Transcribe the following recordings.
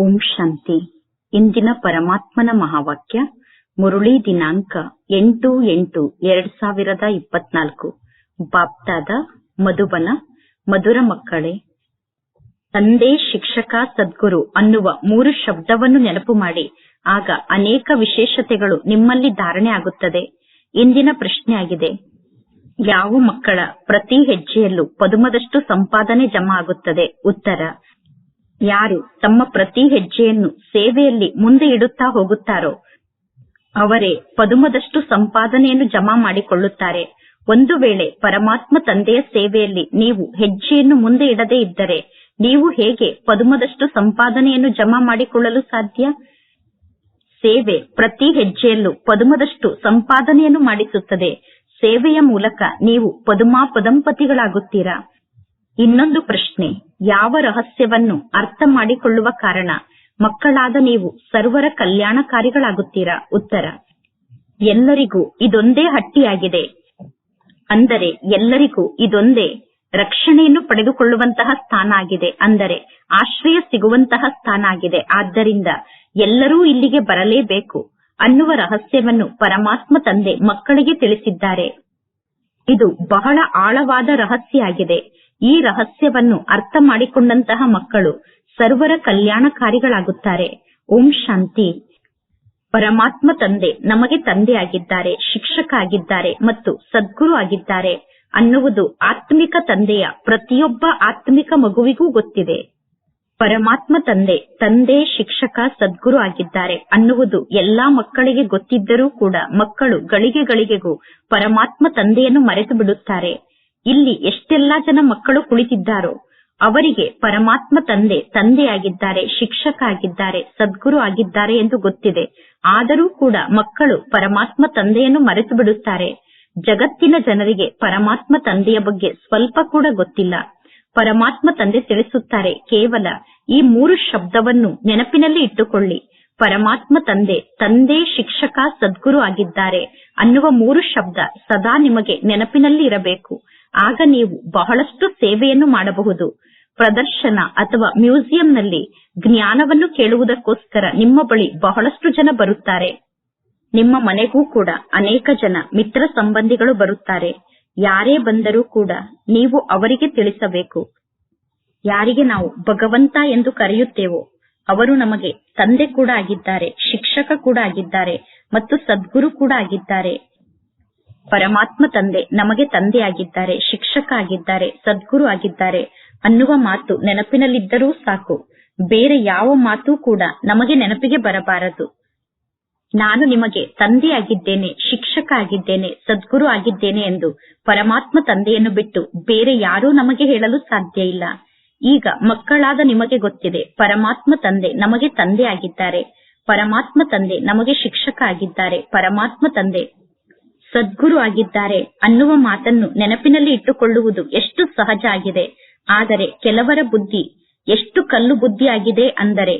ಓಂ ಶಾಂತಿ. ಇಂದಿನ ಪರಮಾತ್ಮನ ಮಹಾವಾಕ್ಯ, ಮುರುಳಿ ದಿನಾಂಕ ಎಂಟು ಎಂಟು ಎರಡ್ ಸಾವಿರದ ಇಪ್ಪತ್ನಾಲ್ಕು. ಬಾಪ್ತಾದ ಮಧುಬನ, ಮಧುರ ಮಕ್ಕಳೇ, ತಂದೆ ಶಿಕ್ಷಕ ಸದ್ಗುರು ಅನ್ನುವ ಮೂರು ಶಬ್ದವನ್ನು ನೆನಪು ಮಾಡಿ. ಆಗ ಅನೇಕ ವಿಶೇಷತೆಗಳು ನಿಮ್ಮಲ್ಲಿ ಧಾರಣೆ ಆಗುತ್ತದೆ. ಇಂದಿನ ಪ್ರಶ್ನೆಯಾಗಿದೆ ಯಾವ ಮಕ್ಕಳ ಪ್ರತಿ ಹೆಜ್ಜೆಯಲ್ಲೂ ಪದುಮದಷ್ಟು ಸಂಪಾದನೆ ಜಮಾ ಆಗುತ್ತದೆ? ಉತ್ತರ ಯಾರು ತಮ್ಮ ಪ್ರತಿ ಹೆಜ್ಜೆಯನ್ನು ಸೇವೆಯಲ್ಲಿ ಮುಂದೆ ಇಡುತ್ತಾ ಹೋಗುತ್ತಾರೋ, ಅವರೇ ಪದುಮದಷ್ಟು ಸಂಪಾದನೆಯನ್ನು ಜಮಾ ಮಾಡಿಕೊಳ್ಳುತ್ತಾರೆ. ಒಂದು ವೇಳೆ ಪರಮಾತ್ಮ ತಂದೆಯ ಸೇವೆಯಲ್ಲಿ ನೀವು ಹೆಜ್ಜೆಯನ್ನು ಮುಂದೆ ಇಡದೇ ಇದ್ದರೆ, ನೀವು ಹೇಗೆ ಪದುಮದಷ್ಟು ಸಂಪಾದನೆಯನ್ನು ಜಮಾ ಮಾಡಿಕೊಳ್ಳಲು ಸಾಧ್ಯ? ಸೇವೆ ಪ್ರತಿ ಹೆಜ್ಜೆಯಲ್ಲೂ ಪದುಮದಷ್ಟು ಸಂಪಾದನೆಯನ್ನು ಮಾಡಿಸುತ್ತದೆ. ಸೇವೆಯ ಮೂಲಕ ನೀವು ಪದುಮಾ ಪದಂಪತಿಗಳಾಗುತ್ತೀರಾ ಇನ್ನೊಂದು ಪ್ರಶ್ನೆ, ಯಾವ ರಹಸ್ಯವನ್ನು ಅರ್ಥ ಮಾಡಿಕೊಳ್ಳುವ ಕಾರಣ ಮಕ್ಕಳಾದ ನೀವು ಸರ್ವರ ಕಲ್ಯಾಣಕಾರಿಗಳಾಗುತ್ತೀರಾ? ಉತ್ತರ, ಎಲ್ಲರಿಗೂ ಇದೊಂದೇ ಹಟ್ಟಿಯಾಗಿದೆ. ಅಂದರೆ, ಎಲ್ಲರಿಗೂ ಇದೊಂದೇ ರಕ್ಷಣೆಯನ್ನು ಪಡೆದುಕೊಳ್ಳುವಂತಹ ಸ್ಥಾನ ಆಗಿದೆ. ಅಂದರೆ, ಆಶ್ರಯ ಸಿಗುವಂತಹ ಸ್ಥಾನ ಆಗಿದೆ. ಆದ್ದರಿಂದ ಎಲ್ಲರೂ ಇಲ್ಲಿಗೆ ಬರಲೇಬೇಕು ಅನ್ನುವ ರಹಸ್ಯವನ್ನು ಪರಮಾತ್ಮ ತಂದೆ ಮಕ್ಕಳಿಗೆ ತಿಳಿಸಿದ್ದಾರೆ. ಇದು ಬಹಳ ಆಳವಾದ ರಹಸ್ಯ ಆಗಿದೆ. ಈ ರಹಸ್ಯವನ್ನು ಅರ್ಥ ಮಾಡಿಕೊಂಡಂತಹ ಮಕ್ಕಳು ಸರ್ವರ ಕಲ್ಯಾಣಕಾರಿಗಳಾಗುತ್ತಾರೆ. ಓಂ ಶಾಂತಿ. ಪರಮಾತ್ಮ ತಂದೆ ನಮಗೆ ತಂದೆಯಾಗಿದ್ದಾರೆ ಶಿಕ್ಷಕ ಆಗಿದ್ದಾರೆ ಮತ್ತು ಸದ್ಗುರು ಆಗಿದ್ದಾರೆ ಅನ್ನುವುದು ಆತ್ಮಿಕ ತಂದೆಯ ಪ್ರತಿಯೊಬ್ಬ ಆತ್ಮಿಕ ಮಗುವಿಗೂ ಗೊತ್ತಿದೆ. ಪರಮಾತ್ಮ ತಂದೆ ತಂದೆ, ಶಿಕ್ಷಕ, ಸದ್ಗುರು ಆಗಿದ್ದಾರೆ ಅನ್ನುವುದು ಎಲ್ಲಾ ಮಕ್ಕಳಿಗೆ ಗೊತ್ತಿದ್ದರೂ ಕೂಡ ಮಕ್ಕಳು ಗಳಿಗೆ ಗಳಿಗೆಗೂ ಪರಮಾತ್ಮ ತಂದೆಯನ್ನು ಮರೆತು ಬಿಡುತ್ತಾರೆ ಇಲ್ಲಿ ಎಷ್ಟೆಲ್ಲಾ ಜನ ಮಕ್ಕಳು ಕುಳಿತಿದ್ದಾರೋ ಅವರಿಗೆ ಪರಮಾತ್ಮ ತಂದೆ, ತಂದೆಯಾಗಿದ್ದಾರೆ ಶಿಕ್ಷಕ ಆಗಿದ್ದಾರೆ ಸದ್ಗುರು ಆಗಿದ್ದಾರೆ ಎಂದು ಗೊತ್ತಿದೆ. ಆದರೂ ಕೂಡ ಮಕ್ಕಳು ಪರಮಾತ್ಮ ತಂದೆಯನ್ನು ಮರೆತು ಬಿಡುತ್ತಾರೆ ಜಗತ್ತಿನ ಜನರಿಗೆ ಪರಮಾತ್ಮ ತಂದೆಯ ಬಗ್ಗೆ ಸ್ವಲ್ಪ ಕೂಡ ಗೊತ್ತಿಲ್ಲ. ಪರಮಾತ್ಮ ತಂದೆ ತಿಳಿಸುತ್ತಾರೆ, ಕೇವಲ ಈ ಮೂರು ಶಬ್ದವನ್ನು ನೆನಪಿನಲ್ಲಿ ಇಟ್ಟುಕೊಳ್ಳಿ. ಪರಮಾತ್ಮ ತಂದೆ ತಂದೆ, ಶಿಕ್ಷಕ, ಸದ್ಗುರು ಆಗಿದ್ದಾರೆ ಅನ್ನುವ ಮೂರು ಶಬ್ದ ಸದಾ ನಿಮಗೆ ನೆನಪಿನಲ್ಲಿ ಇರಬೇಕು. ಆಗ ನೀವು ಬಹಳಷ್ಟು ಸೇವೆಯನ್ನು ಮಾಡಬಹುದು. ಪ್ರದರ್ಶನ ಅಥವಾ ಮ್ಯೂಸಿಯಂನಲ್ಲಿ ಜ್ಞಾನವನ್ನು ಕೇಳುವುದಕ್ಕೋಸ್ಕರ ನಿಮ್ಮ ಬಳಿ ಬಹಳಷ್ಟು ಜನ ಬರುತ್ತಾರೆ. ನಿಮ್ಮ ಮನೆಗೂ ಕೂಡ ಅನೇಕ ಜನ ಮಿತ್ರ ಸಂಬಂಧಿಗಳು ಬರುತ್ತಾರೆ. ಯಾರೇ ಬಂದರೂ ಕೂಡ ನೀವು ಅವರಿಗೆ ತಿಳಿಸಬೇಕು. ಯಾರಿಗೆ ನಾವು ಭಗವಂತ ಎಂದು ಕರೆಯುತ್ತೇವೋ, ಅವರು ನಮಗೆ ತಂದೆ ಕೂಡ ಆಗಿದ್ದಾರೆ, ಶಿಕ್ಷಕ ಕೂಡ ಆಗಿದ್ದಾರೆ ಮತ್ತು ಸದ್ಗುರು ಕೂಡ ಆಗಿದ್ದಾರೆ. ಪರಮಾತ್ಮ ತಂದೆ ನಮಗೆ ತಂದೆಯಾಗಿದ್ದಾರೆ ಶಿಕ್ಷಕ ಆಗಿದ್ದಾರೆ ಸದ್ಗುರು ಆಗಿದ್ದಾರೆ. ಅನ್ನುವ ಮಾತು ನೆನಪಿನಲ್ಲಿದ್ದರೂ ಸಾಕು. ಬೇರೆ ಯಾವ ಮಾತು ಕೂಡ ನಮಗೆ ನೆನಪಿಗೆ ಬರಬಾರದು. ನಾನು ನಿಮಗೆ ತಂದೆಯಾಗಿದ್ದೇನೆ ಶಿಕ್ಷಕ ಆಗಿದ್ದೇನೆ ಸದ್ಗುರು ಆಗಿದ್ದೇನೆ ಎಂದು ಪರಮಾತ್ಮ ತಂದೆಯನ್ನು ಬಿಟ್ಟು ಬೇರೆ ಯಾರೂ ನಮಗೆ ಹೇಳಲು ಸಾಧ್ಯ ಇಲ್ಲ. ಈಗ ಮಕ್ಕಳಾದ ನಿಮಗೆ ಗೊತ್ತಿದೆ, ಪರಮಾತ್ಮ ತಂದೆ ನಮಗೆ ತಂದೆ ಆಗಿದ್ದಾರೆ ಪರಮಾತ್ಮ ತಂದೆ ನಮಗೆ ಶಿಕ್ಷಕ ಆಗಿದ್ದಾರೆ ಪರಮಾತ್ಮ ತಂದೆ ಸದ್ಗುರು ಆಗಿದ್ದಾರೆ ಅನ್ನುವ ಮಾತನ್ನು ನೆನಪಿನಲ್ಲಿ ಇಟ್ಟುಕೊಳ್ಳುವುದು ಎಷ್ಟು ಸಹಜ ಆಗಿದೆ. ಆದರೆ ಕೆಲವರ ಬುದ್ಧಿ ಎಷ್ಟು ಕಲ್ಲು ಬುದ್ಧಿಯಾಗಿದೆ ಅಂದರೆ,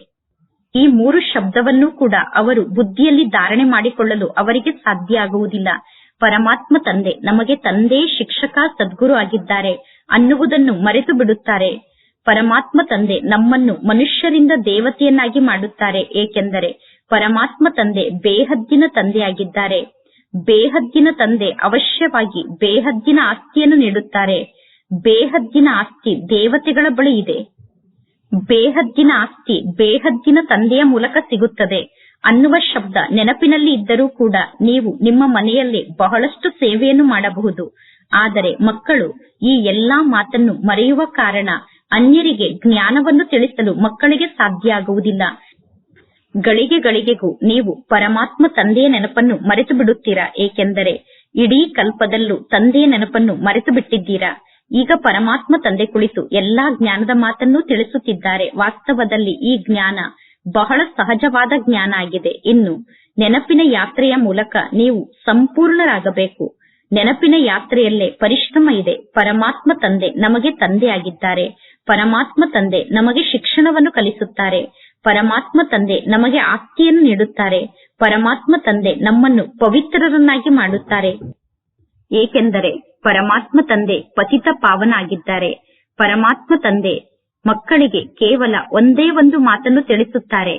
ಈ ಮೂರು ಶಬ್ದವನ್ನು ಕೂಡ ಅವರು ಬುದ್ಧಿಯಲ್ಲಿ ಧಾರಣೆ ಮಾಡಿಕೊಳ್ಳಲು ಅವರಿಗೆ ಸಾಧ್ಯ ಆಗುವುದಿಲ್ಲ. ಪರಮಾತ್ಮ ತಂದೆ ನಮಗೆ ತಂದೆ, ಶಿಕ್ಷಕ, ಸದ್ಗುರು ಆಗಿದ್ದಾರೆ ಅನ್ನುವುದನ್ನು ಮರೆತು ಬಿಡುತ್ತಾರೆ. ಪರಮಾತ್ಮ ತಂದೆ ನಮ್ಮನ್ನು ಮನುಷ್ಯರಿಂದ ದೇವತೆಯನ್ನಾಗಿ ಮಾಡುತ್ತಾರೆ. ಏಕೆಂದರೆ, ಪರಮಾತ್ಮ ತಂದೆ ಬೇಹದ್ದಿನ ತಂದೆಯಾಗಿದ್ದಾರೆ. ಬೇಹದ್ದಿನ ತಂದೆ ಅವಶ್ಯವಾಗಿ ಬೇಹದ್ದಿನ ಆಸ್ತಿಯನ್ನು ನೀಡುತ್ತಾರೆ. ಬೇಹದ್ದಿನ ಆಸ್ತಿ ದೇವತೆಗಳ ಬಳಿ ಇದೆ. ಬೇಹದ್ದಿನ ಆಸ್ತಿ ಬೇಹದ್ದಿನ ತಂದೆಯ ಮೂಲಕ ಸಿಗುತ್ತದೆ. ಅನ್ನುವ ಶಬ್ದ ನೆನಪಿನಲ್ಲಿ ಇದ್ದರೂ ಕೂಡ ನೀವು ನಿಮ್ಮ ಮನೆಯಲ್ಲಿ ಬಹಳಷ್ಟು ಸೇವೆಯನ್ನು ಮಾಡಬಹುದು. ಆದರೆ ಮಕ್ಕಳು ಈ ಎಲ್ಲಾ ಮಾತನ್ನು ಮರೆಯುವ ಕಾರಣ ಅನ್ಯರಿಗೆ ಜ್ಞಾನವನ್ನು ತಿಳಿಸಲು ಮಕ್ಕಳಿಗೆ ಸಾಧ್ಯ ಆಗುವುದಿಲ್ಲ. ಗಳಿಗೆ ಗಳಿಗೆಗೂ ನೀವು ಪರಮಾತ್ಮ ತಂದೆಯ ನೆನಪನ್ನು ಮರೆತು ಬಿಡುತ್ತೀರಾ ಏಕೆಂದರೆ ಇಡೀ ಕಲ್ಪದಲ್ಲೂ ತಂದೆಯ ನೆನಪನ್ನು ಮರೆತು ಬಿಟ್ಟಿದ್ದೀರಾ ಈಗ ಪರಮಾತ್ಮ ತಂದೆ ಕುಳಿತು ಎಲ್ಲಾ ಜ್ಞಾನದ ಮಾತನ್ನು ತಿಳಿಸುತ್ತಿದ್ದಾರೆ. ವಾಸ್ತವದಲ್ಲಿ ಈ ಜ್ಞಾನ ಬಹಳ ಸಹಜವಾದ ಜ್ಞಾನ ಆಗಿದೆ. ಇನ್ನು ನೆನಪಿನ ಯಾತ್ರೆಯ ಮೂಲಕ ನೀವು ಸಂಪೂರ್ಣರಾಗಬೇಕು. ನೆನಪಿನ ಯಾತ್ರೆಯಲ್ಲೇ ಪರಿಶ್ರಮ ಇದೆ. ಪರಮಾತ್ಮ ತಂದೆ ನಮಗೆ ತಂದೆಯಾಗಿದ್ದಾರೆ. ಪರಮಾತ್ಮ ತಂದೆ ನಮಗೆ ಶಿಕ್ಷಣವನ್ನು ಕಲಿಸುತ್ತಾರೆ. ಪರಮಾತ್ಮ ತಂದೆ ನಮಗೆ ಆಸ್ತಿಯನ್ನು ನೀಡುತ್ತಾರೆ. ಪರಮಾತ್ಮ ತಂದೆ ನಮ್ಮನ್ನು ಪವಿತ್ರರನ್ನಾಗಿ ಮಾಡುತ್ತಾರೆ. ಏಕೆಂದರೆ ಪರಮಾತ್ಮ ತಂದೆ ಪತಿತ ಪಾವನಾಗಿದ್ದಾರೆ. ಪರಮಾತ್ಮ ತಂದೆ ಮಕ್ಕಳಿಗೆ ಕೇವಲ ಒಂದೇ ಒಂದು ಮಾತನ್ನು ತಿಳಿಸುತ್ತಾರೆ.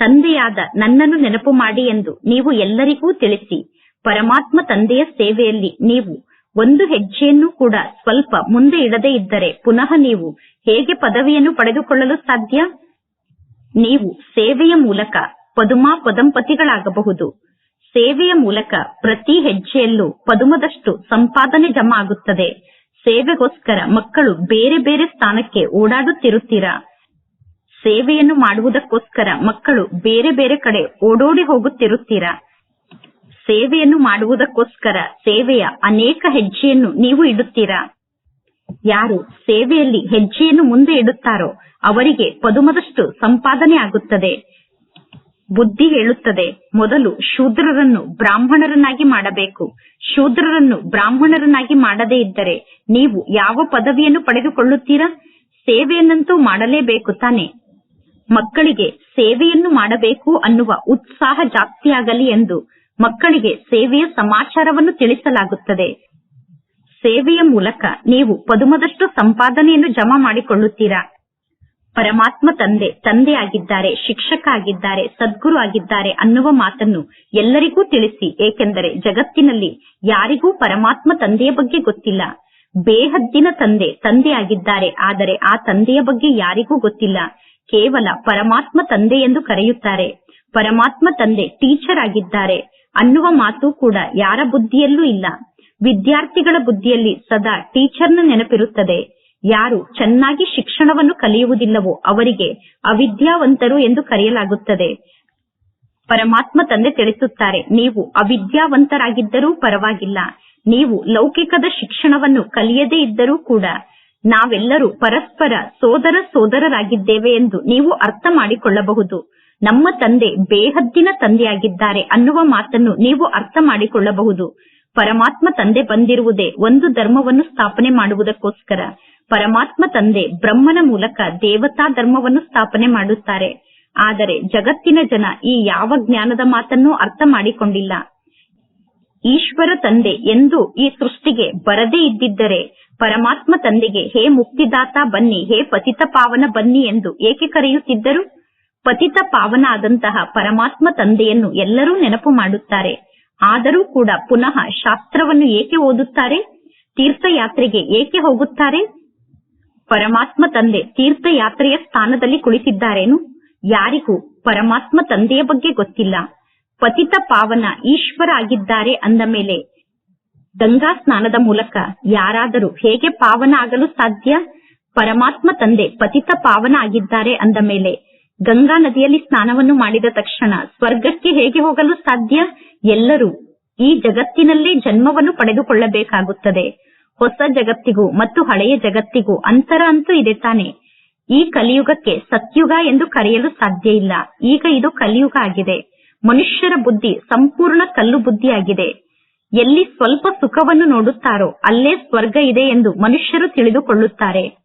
ತಂದೆಯಾದ ನನ್ನನ್ನು ನೆನಪು ಮಾಡಿ ಎಂದು ನೀವು ಎಲ್ಲರಿಗೂ ತಿಳಿಸಿ. ಪರಮಾತ್ಮ ತಂದೆಯ ಸೇವೆಯಲ್ಲಿ ನೀವು ಒಂದು ಹೆಜ್ಜೆಯನ್ನು ಕೂಡ ಸ್ವಲ್ಪ ಮುಂದೆ ಇಡದೇ ಇದ್ದರೆ ಪುನಃ ನೀವು ಹೇಗೆ ಪದವಿಯನ್ನು ಪಡೆದುಕೊಳ್ಳಲು ಸಾಧ್ಯ? ನೀವು ಸೇವೆಯ ಮೂಲಕ ಪದುಮಾ ಪದಂಪತಿಗಳಾಗಬಹುದು. ಸೇವೆಯ ಮೂಲಕ ಪ್ರತಿ ಹೆಜ್ಜೆಯಲ್ಲೂ ಪದುಮದಷ್ಟು ಸಂಪಾದನೆ ಜಮಾ ಆಗುತ್ತದೆ ಸೇವೆಗೋಸ್ಕರ ಮಕ್ಕಳು ಬೇರೆ ಬೇರೆ ಸ್ಥಾನಕ್ಕೆ ಓಡಾಡುತ್ತಿರುತ್ತೀರಾ? ಸೇವೆಯನ್ನು ಮಾಡುವುದಕ್ಕೋಸ್ಕರ ಮಕ್ಕಳು ಬೇರೆ ಬೇರೆ ಕಡೆ ಓಡೋಡಿ ಹೋಗುತ್ತಿರುತ್ತೀರಾ? ಸೇವೆಯನ್ನು ಮಾಡುವುದಕ್ಕೋಸ್ಕರ ಸೇವೆಯ ಅನೇಕ ಹೆಜ್ಜೆಯನ್ನು ನೀವು ಇಡುತ್ತೀರಾ? ಯಾರು ಸೇವೆಯಲ್ಲಿ ಹೆಜ್ಜೆಯನ್ನು ಮುಂದೆ ಇಡುತ್ತಾರೋ ಅವರಿಗೆ ಪದುಮದಷ್ಟು ಸಂಪಾದನೆ ಆಗುತ್ತದೆ. ಬುದ್ಧಿ ಹೇಳುತ್ತದೆ, ಮೊದಲು ಶೂದ್ರರನ್ನು ಬ್ರಾಹ್ಮಣರನ್ನಾಗಿ ಮಾಡಬೇಕು. ಶೂದ್ರರನ್ನು ಬ್ರಾಹ್ಮಣರನ್ನಾಗಿ ಮಾಡದೇ ಇದ್ದರೆ ನೀವು ಯಾವ ಪದವಿಯನ್ನು ಪಡೆದುಕೊಳ್ಳುತ್ತೀರಾ? ಸೇವೆಯನ್ನಂತೂ ಮಾಡಲೇಬೇಕು ತಾನೆ. ಮಕ್ಕಳಿಗೆ ಸೇವೆಯನ್ನು ಮಾಡಬೇಕು ಅನ್ನುವ ಉತ್ಸಾಹ ಜಾಸ್ತಿಯಾಗಲಿ ಎಂದು ಮಕ್ಕಳಿಗೆ ಸೇವೆಯ ಸಮಾಚಾರವನ್ನು ತಿಳಿಸಲಾಗುತ್ತದೆ. ಸೇವೆಯ ಮೂಲಕ ನೀವು ಪದುಮದಷ್ಟು ಸಂಪಾದನೆಯನ್ನು ಜಮಾ ಮಾಡಿಕೊಳ್ಳುತ್ತೀರಾ? ಪರಮಾತ್ಮ ತಂದೆ ತಂದೆ ಆಗಿದ್ದಾರೆ ಶಿಕ್ಷಕ ಆಗಿದ್ದಾರೆ ಸದ್ಗುರು ಆಗಿದ್ದಾರೆ ಅನ್ನುವ ಮಾತನ್ನು ಎಲ್ಲರಿಗೂ ತಿಳಿಸಿ. ಏಕೆಂದರೆ ಜಗತ್ತಿನಲ್ಲಿ ಯಾರಿಗೂ ಪರಮಾತ್ಮ ತಂದೆಯ ಬಗ್ಗೆ ಗೊತ್ತಿಲ್ಲ. ಬೇಹದ್ದಿನ ತಂದೆ ತಂದೆ ಆಗಿದ್ದಾರೆ ಆದರೆ ಆ ತಂದೆಯ ಬಗ್ಗೆ ಯಾರಿಗೂ ಗೊತ್ತಿಲ್ಲ. ಕೇವಲ ಪರಮಾತ್ಮ ತಂದೆ ಎಂದು ಕರೆಯುತ್ತಾರೆ. ಪರಮಾತ್ಮ ತಂದೆ ಟೀಚರ್ ಆಗಿದ್ದಾರೆ ಅನ್ನುವ ಮಾತು ಕೂಡ ಯಾರ ಬುದ್ಧಿಯಲ್ಲೂ ಇಲ್ಲ. ವಿದ್ಯಾರ್ಥಿಗಳ ಬುದ್ಧಿಯಲ್ಲಿ ಸದಾ ಟೀಚರ್ನ ನೆನಪಿರುತ್ತದೆ. ಯಾರು ಚೆನ್ನಾಗಿ ಶಿಕ್ಷಣವನ್ನು ಕಲಿಯುವುದಿಲ್ಲವೋ ಅವರಿಗೆ ಅವಿದ್ಯಾವಂತರು ಎಂದು ಕರೆಯಲಾಗುತ್ತದೆ. ಪರಮಾತ್ಮ ತಂದೆ ತಿಳಿಸುತ್ತಾರೆ, ನೀವು ಅವಿದ್ಯಾವಂತರಾಗಿದ್ದರೂ ಪರವಾಗಿಲ್ಲ. ನೀವು ಲೌಕಿಕದ ಶಿಕ್ಷಣವನ್ನು ಕಲಿಯದೇ ಇದ್ದರೂ ಕೂಡ ನಾವೆಲ್ಲರೂ ಪರಸ್ಪರ ಸೋದರ ಸೋದರರಾಗಿದ್ದೇವೆ ಎಂದು ನೀವು ಅರ್ಥ ಮಾಡಿಕೊಳ್ಳಬಹುದು. ನಮ್ಮ ತಂದೆ ಬೇಹದ್ದಿನ ತಂದೆಯಾಗಿದ್ದಾರೆ ಅನ್ನುವ ಮಾತನ್ನು ನೀವು ಅರ್ಥ ಮಾಡಿಕೊಳ್ಳಬಹುದು. ಪರಮಾತ್ಮ ತಂದೆ ಬಂದಿರುವುದೇ ಒಂದು ಧರ್ಮವನ್ನು ಸ್ಥಾಪನೆ ಮಾಡುವುದಕ್ಕೋಸ್ಕರ. ಪರಮಾತ್ಮ ತಂದೆ ಬ್ರಹ್ಮನ ಮೂಲಕ ದೇವತಾ ಧರ್ಮವನ್ನು ಸ್ಥಾಪನೆ ಮಾಡುತ್ತಾರೆ. ಆದರೆ ಜಗತ್ತಿನ ಜನ ಈ ಯಾವ ಜ್ಞಾನದ ಮಾತನ್ನು ಅರ್ಥ ಮಾಡಿಕೊಂಡಿಲ್ಲ. ಈಶ್ವರ ತಂದೆ ಎಂದು ಈ ಸೃಷ್ಟಿಗೆ ಬರದೇ ಇದ್ದಿದ್ದರೆ ಪರಮಾತ್ಮ ತಂದೆಗೆ ಹೇ ಮುಕ್ತಿದಾತ ಬನ್ನಿ, ಹೇ ಪತಿತ ಪಾವನ ಬನ್ನಿ ಎಂದು ಏಕೆ ಕರೆಯುತ್ತಿದ್ದರು? ಪತಿತ ಪಾವನ ಆದಂತಹ ಪರಮಾತ್ಮ ತಂದೆಯನ್ನು ಎಲ್ಲರೂ ನೆನಪು ಮಾಡುತ್ತಾರೆ. ಆದರೂ ಕೂಡ ಪುನಃ ಶಾಸ್ತ್ರವನ್ನು ಏಕೆ ಓದುತ್ತಾರೆ? ತೀರ್ಥಯಾತ್ರೆಗೆ ಏಕೆ ಹೋಗುತ್ತಾರೆ? ಪರಮಾತ್ಮ ತಂದೆ ತೀರ್ಥಯಾತ್ರೆಯ ಸ್ಥಾನದಲ್ಲಿ ಕುಳಿತಿದ್ದಾರೇನು? ಯಾರಿಗೂ ಪರಮಾತ್ಮ ತಂದೆಯ ಬಗ್ಗೆ ಗೊತ್ತಿಲ್ಲ. ಪತಿತ ಪಾವನ ಈಶ್ವರ ಆಗಿದ್ದಾರೆ ಅಂದ ಮೇಲೆ ಗಂಗಾ ಸ್ನಾನದ ಮೂಲಕ ಯಾರಾದರೂ ಹೇಗೆ ಪಾವನ ಆಗಲು ಸಾಧ್ಯ? ಪರಮಾತ್ಮ ತಂದೆ ಪತಿತ ಪಾವನ ಆಗಿದ್ದಾರೆ ಅಂದ ಮೇಲೆ ಗಂಗಾ ನದಿಯಲ್ಲಿ ಸ್ನಾನವನ್ನು ಮಾಡಿದ ತಕ್ಷಣ ಸ್ವರ್ಗಕ್ಕೆ ಹೇಗೆ ಹೋಗಲು ಸಾಧ್ಯ? ಎಲ್ಲರೂ ಈ ಜಗತ್ತಿನಲ್ಲಿ ಜನ್ಮವನ್ನು ಪಡೆದುಕೊಳ್ಳಬೇಕಾಗುತ್ತದೆ. ಹೊಸ ಜಗತ್ತಿಗೂ ಮತ್ತು ಹಳೆಯ ಜಗತ್ತಿಗೂ ಅಂತರ ಅಂತೂ ಇದೆ ತಾನೆ. ಈ ಕಲಿಯುಗಕ್ಕೆ ಸತ್ಯುಗ ಎಂದು ಕರೆಯಲು ಸಾಧ್ಯ ಇಲ್ಲ. ಈಗ ಇದು ಕಲಿಯುಗ ಆಗಿದೆ. ಮನುಷ್ಯರ ಬುದ್ಧಿ ಸಂಪೂರ್ಣ ಕಲ್ಲು ಬುದ್ಧಿಯಾಗಿದೆ. ಎಲ್ಲಿ ಸ್ವಲ್ಪ ಸುಖವನ್ನು ನೋಡುತ್ತಾರೋ ಅಲ್ಲೇ ಸ್ವರ್ಗ ಇದೆ ಎಂದು ಮನುಷ್ಯರು ತಿಳಿದುಕೊಳ್ಳುತ್ತಾರೆ.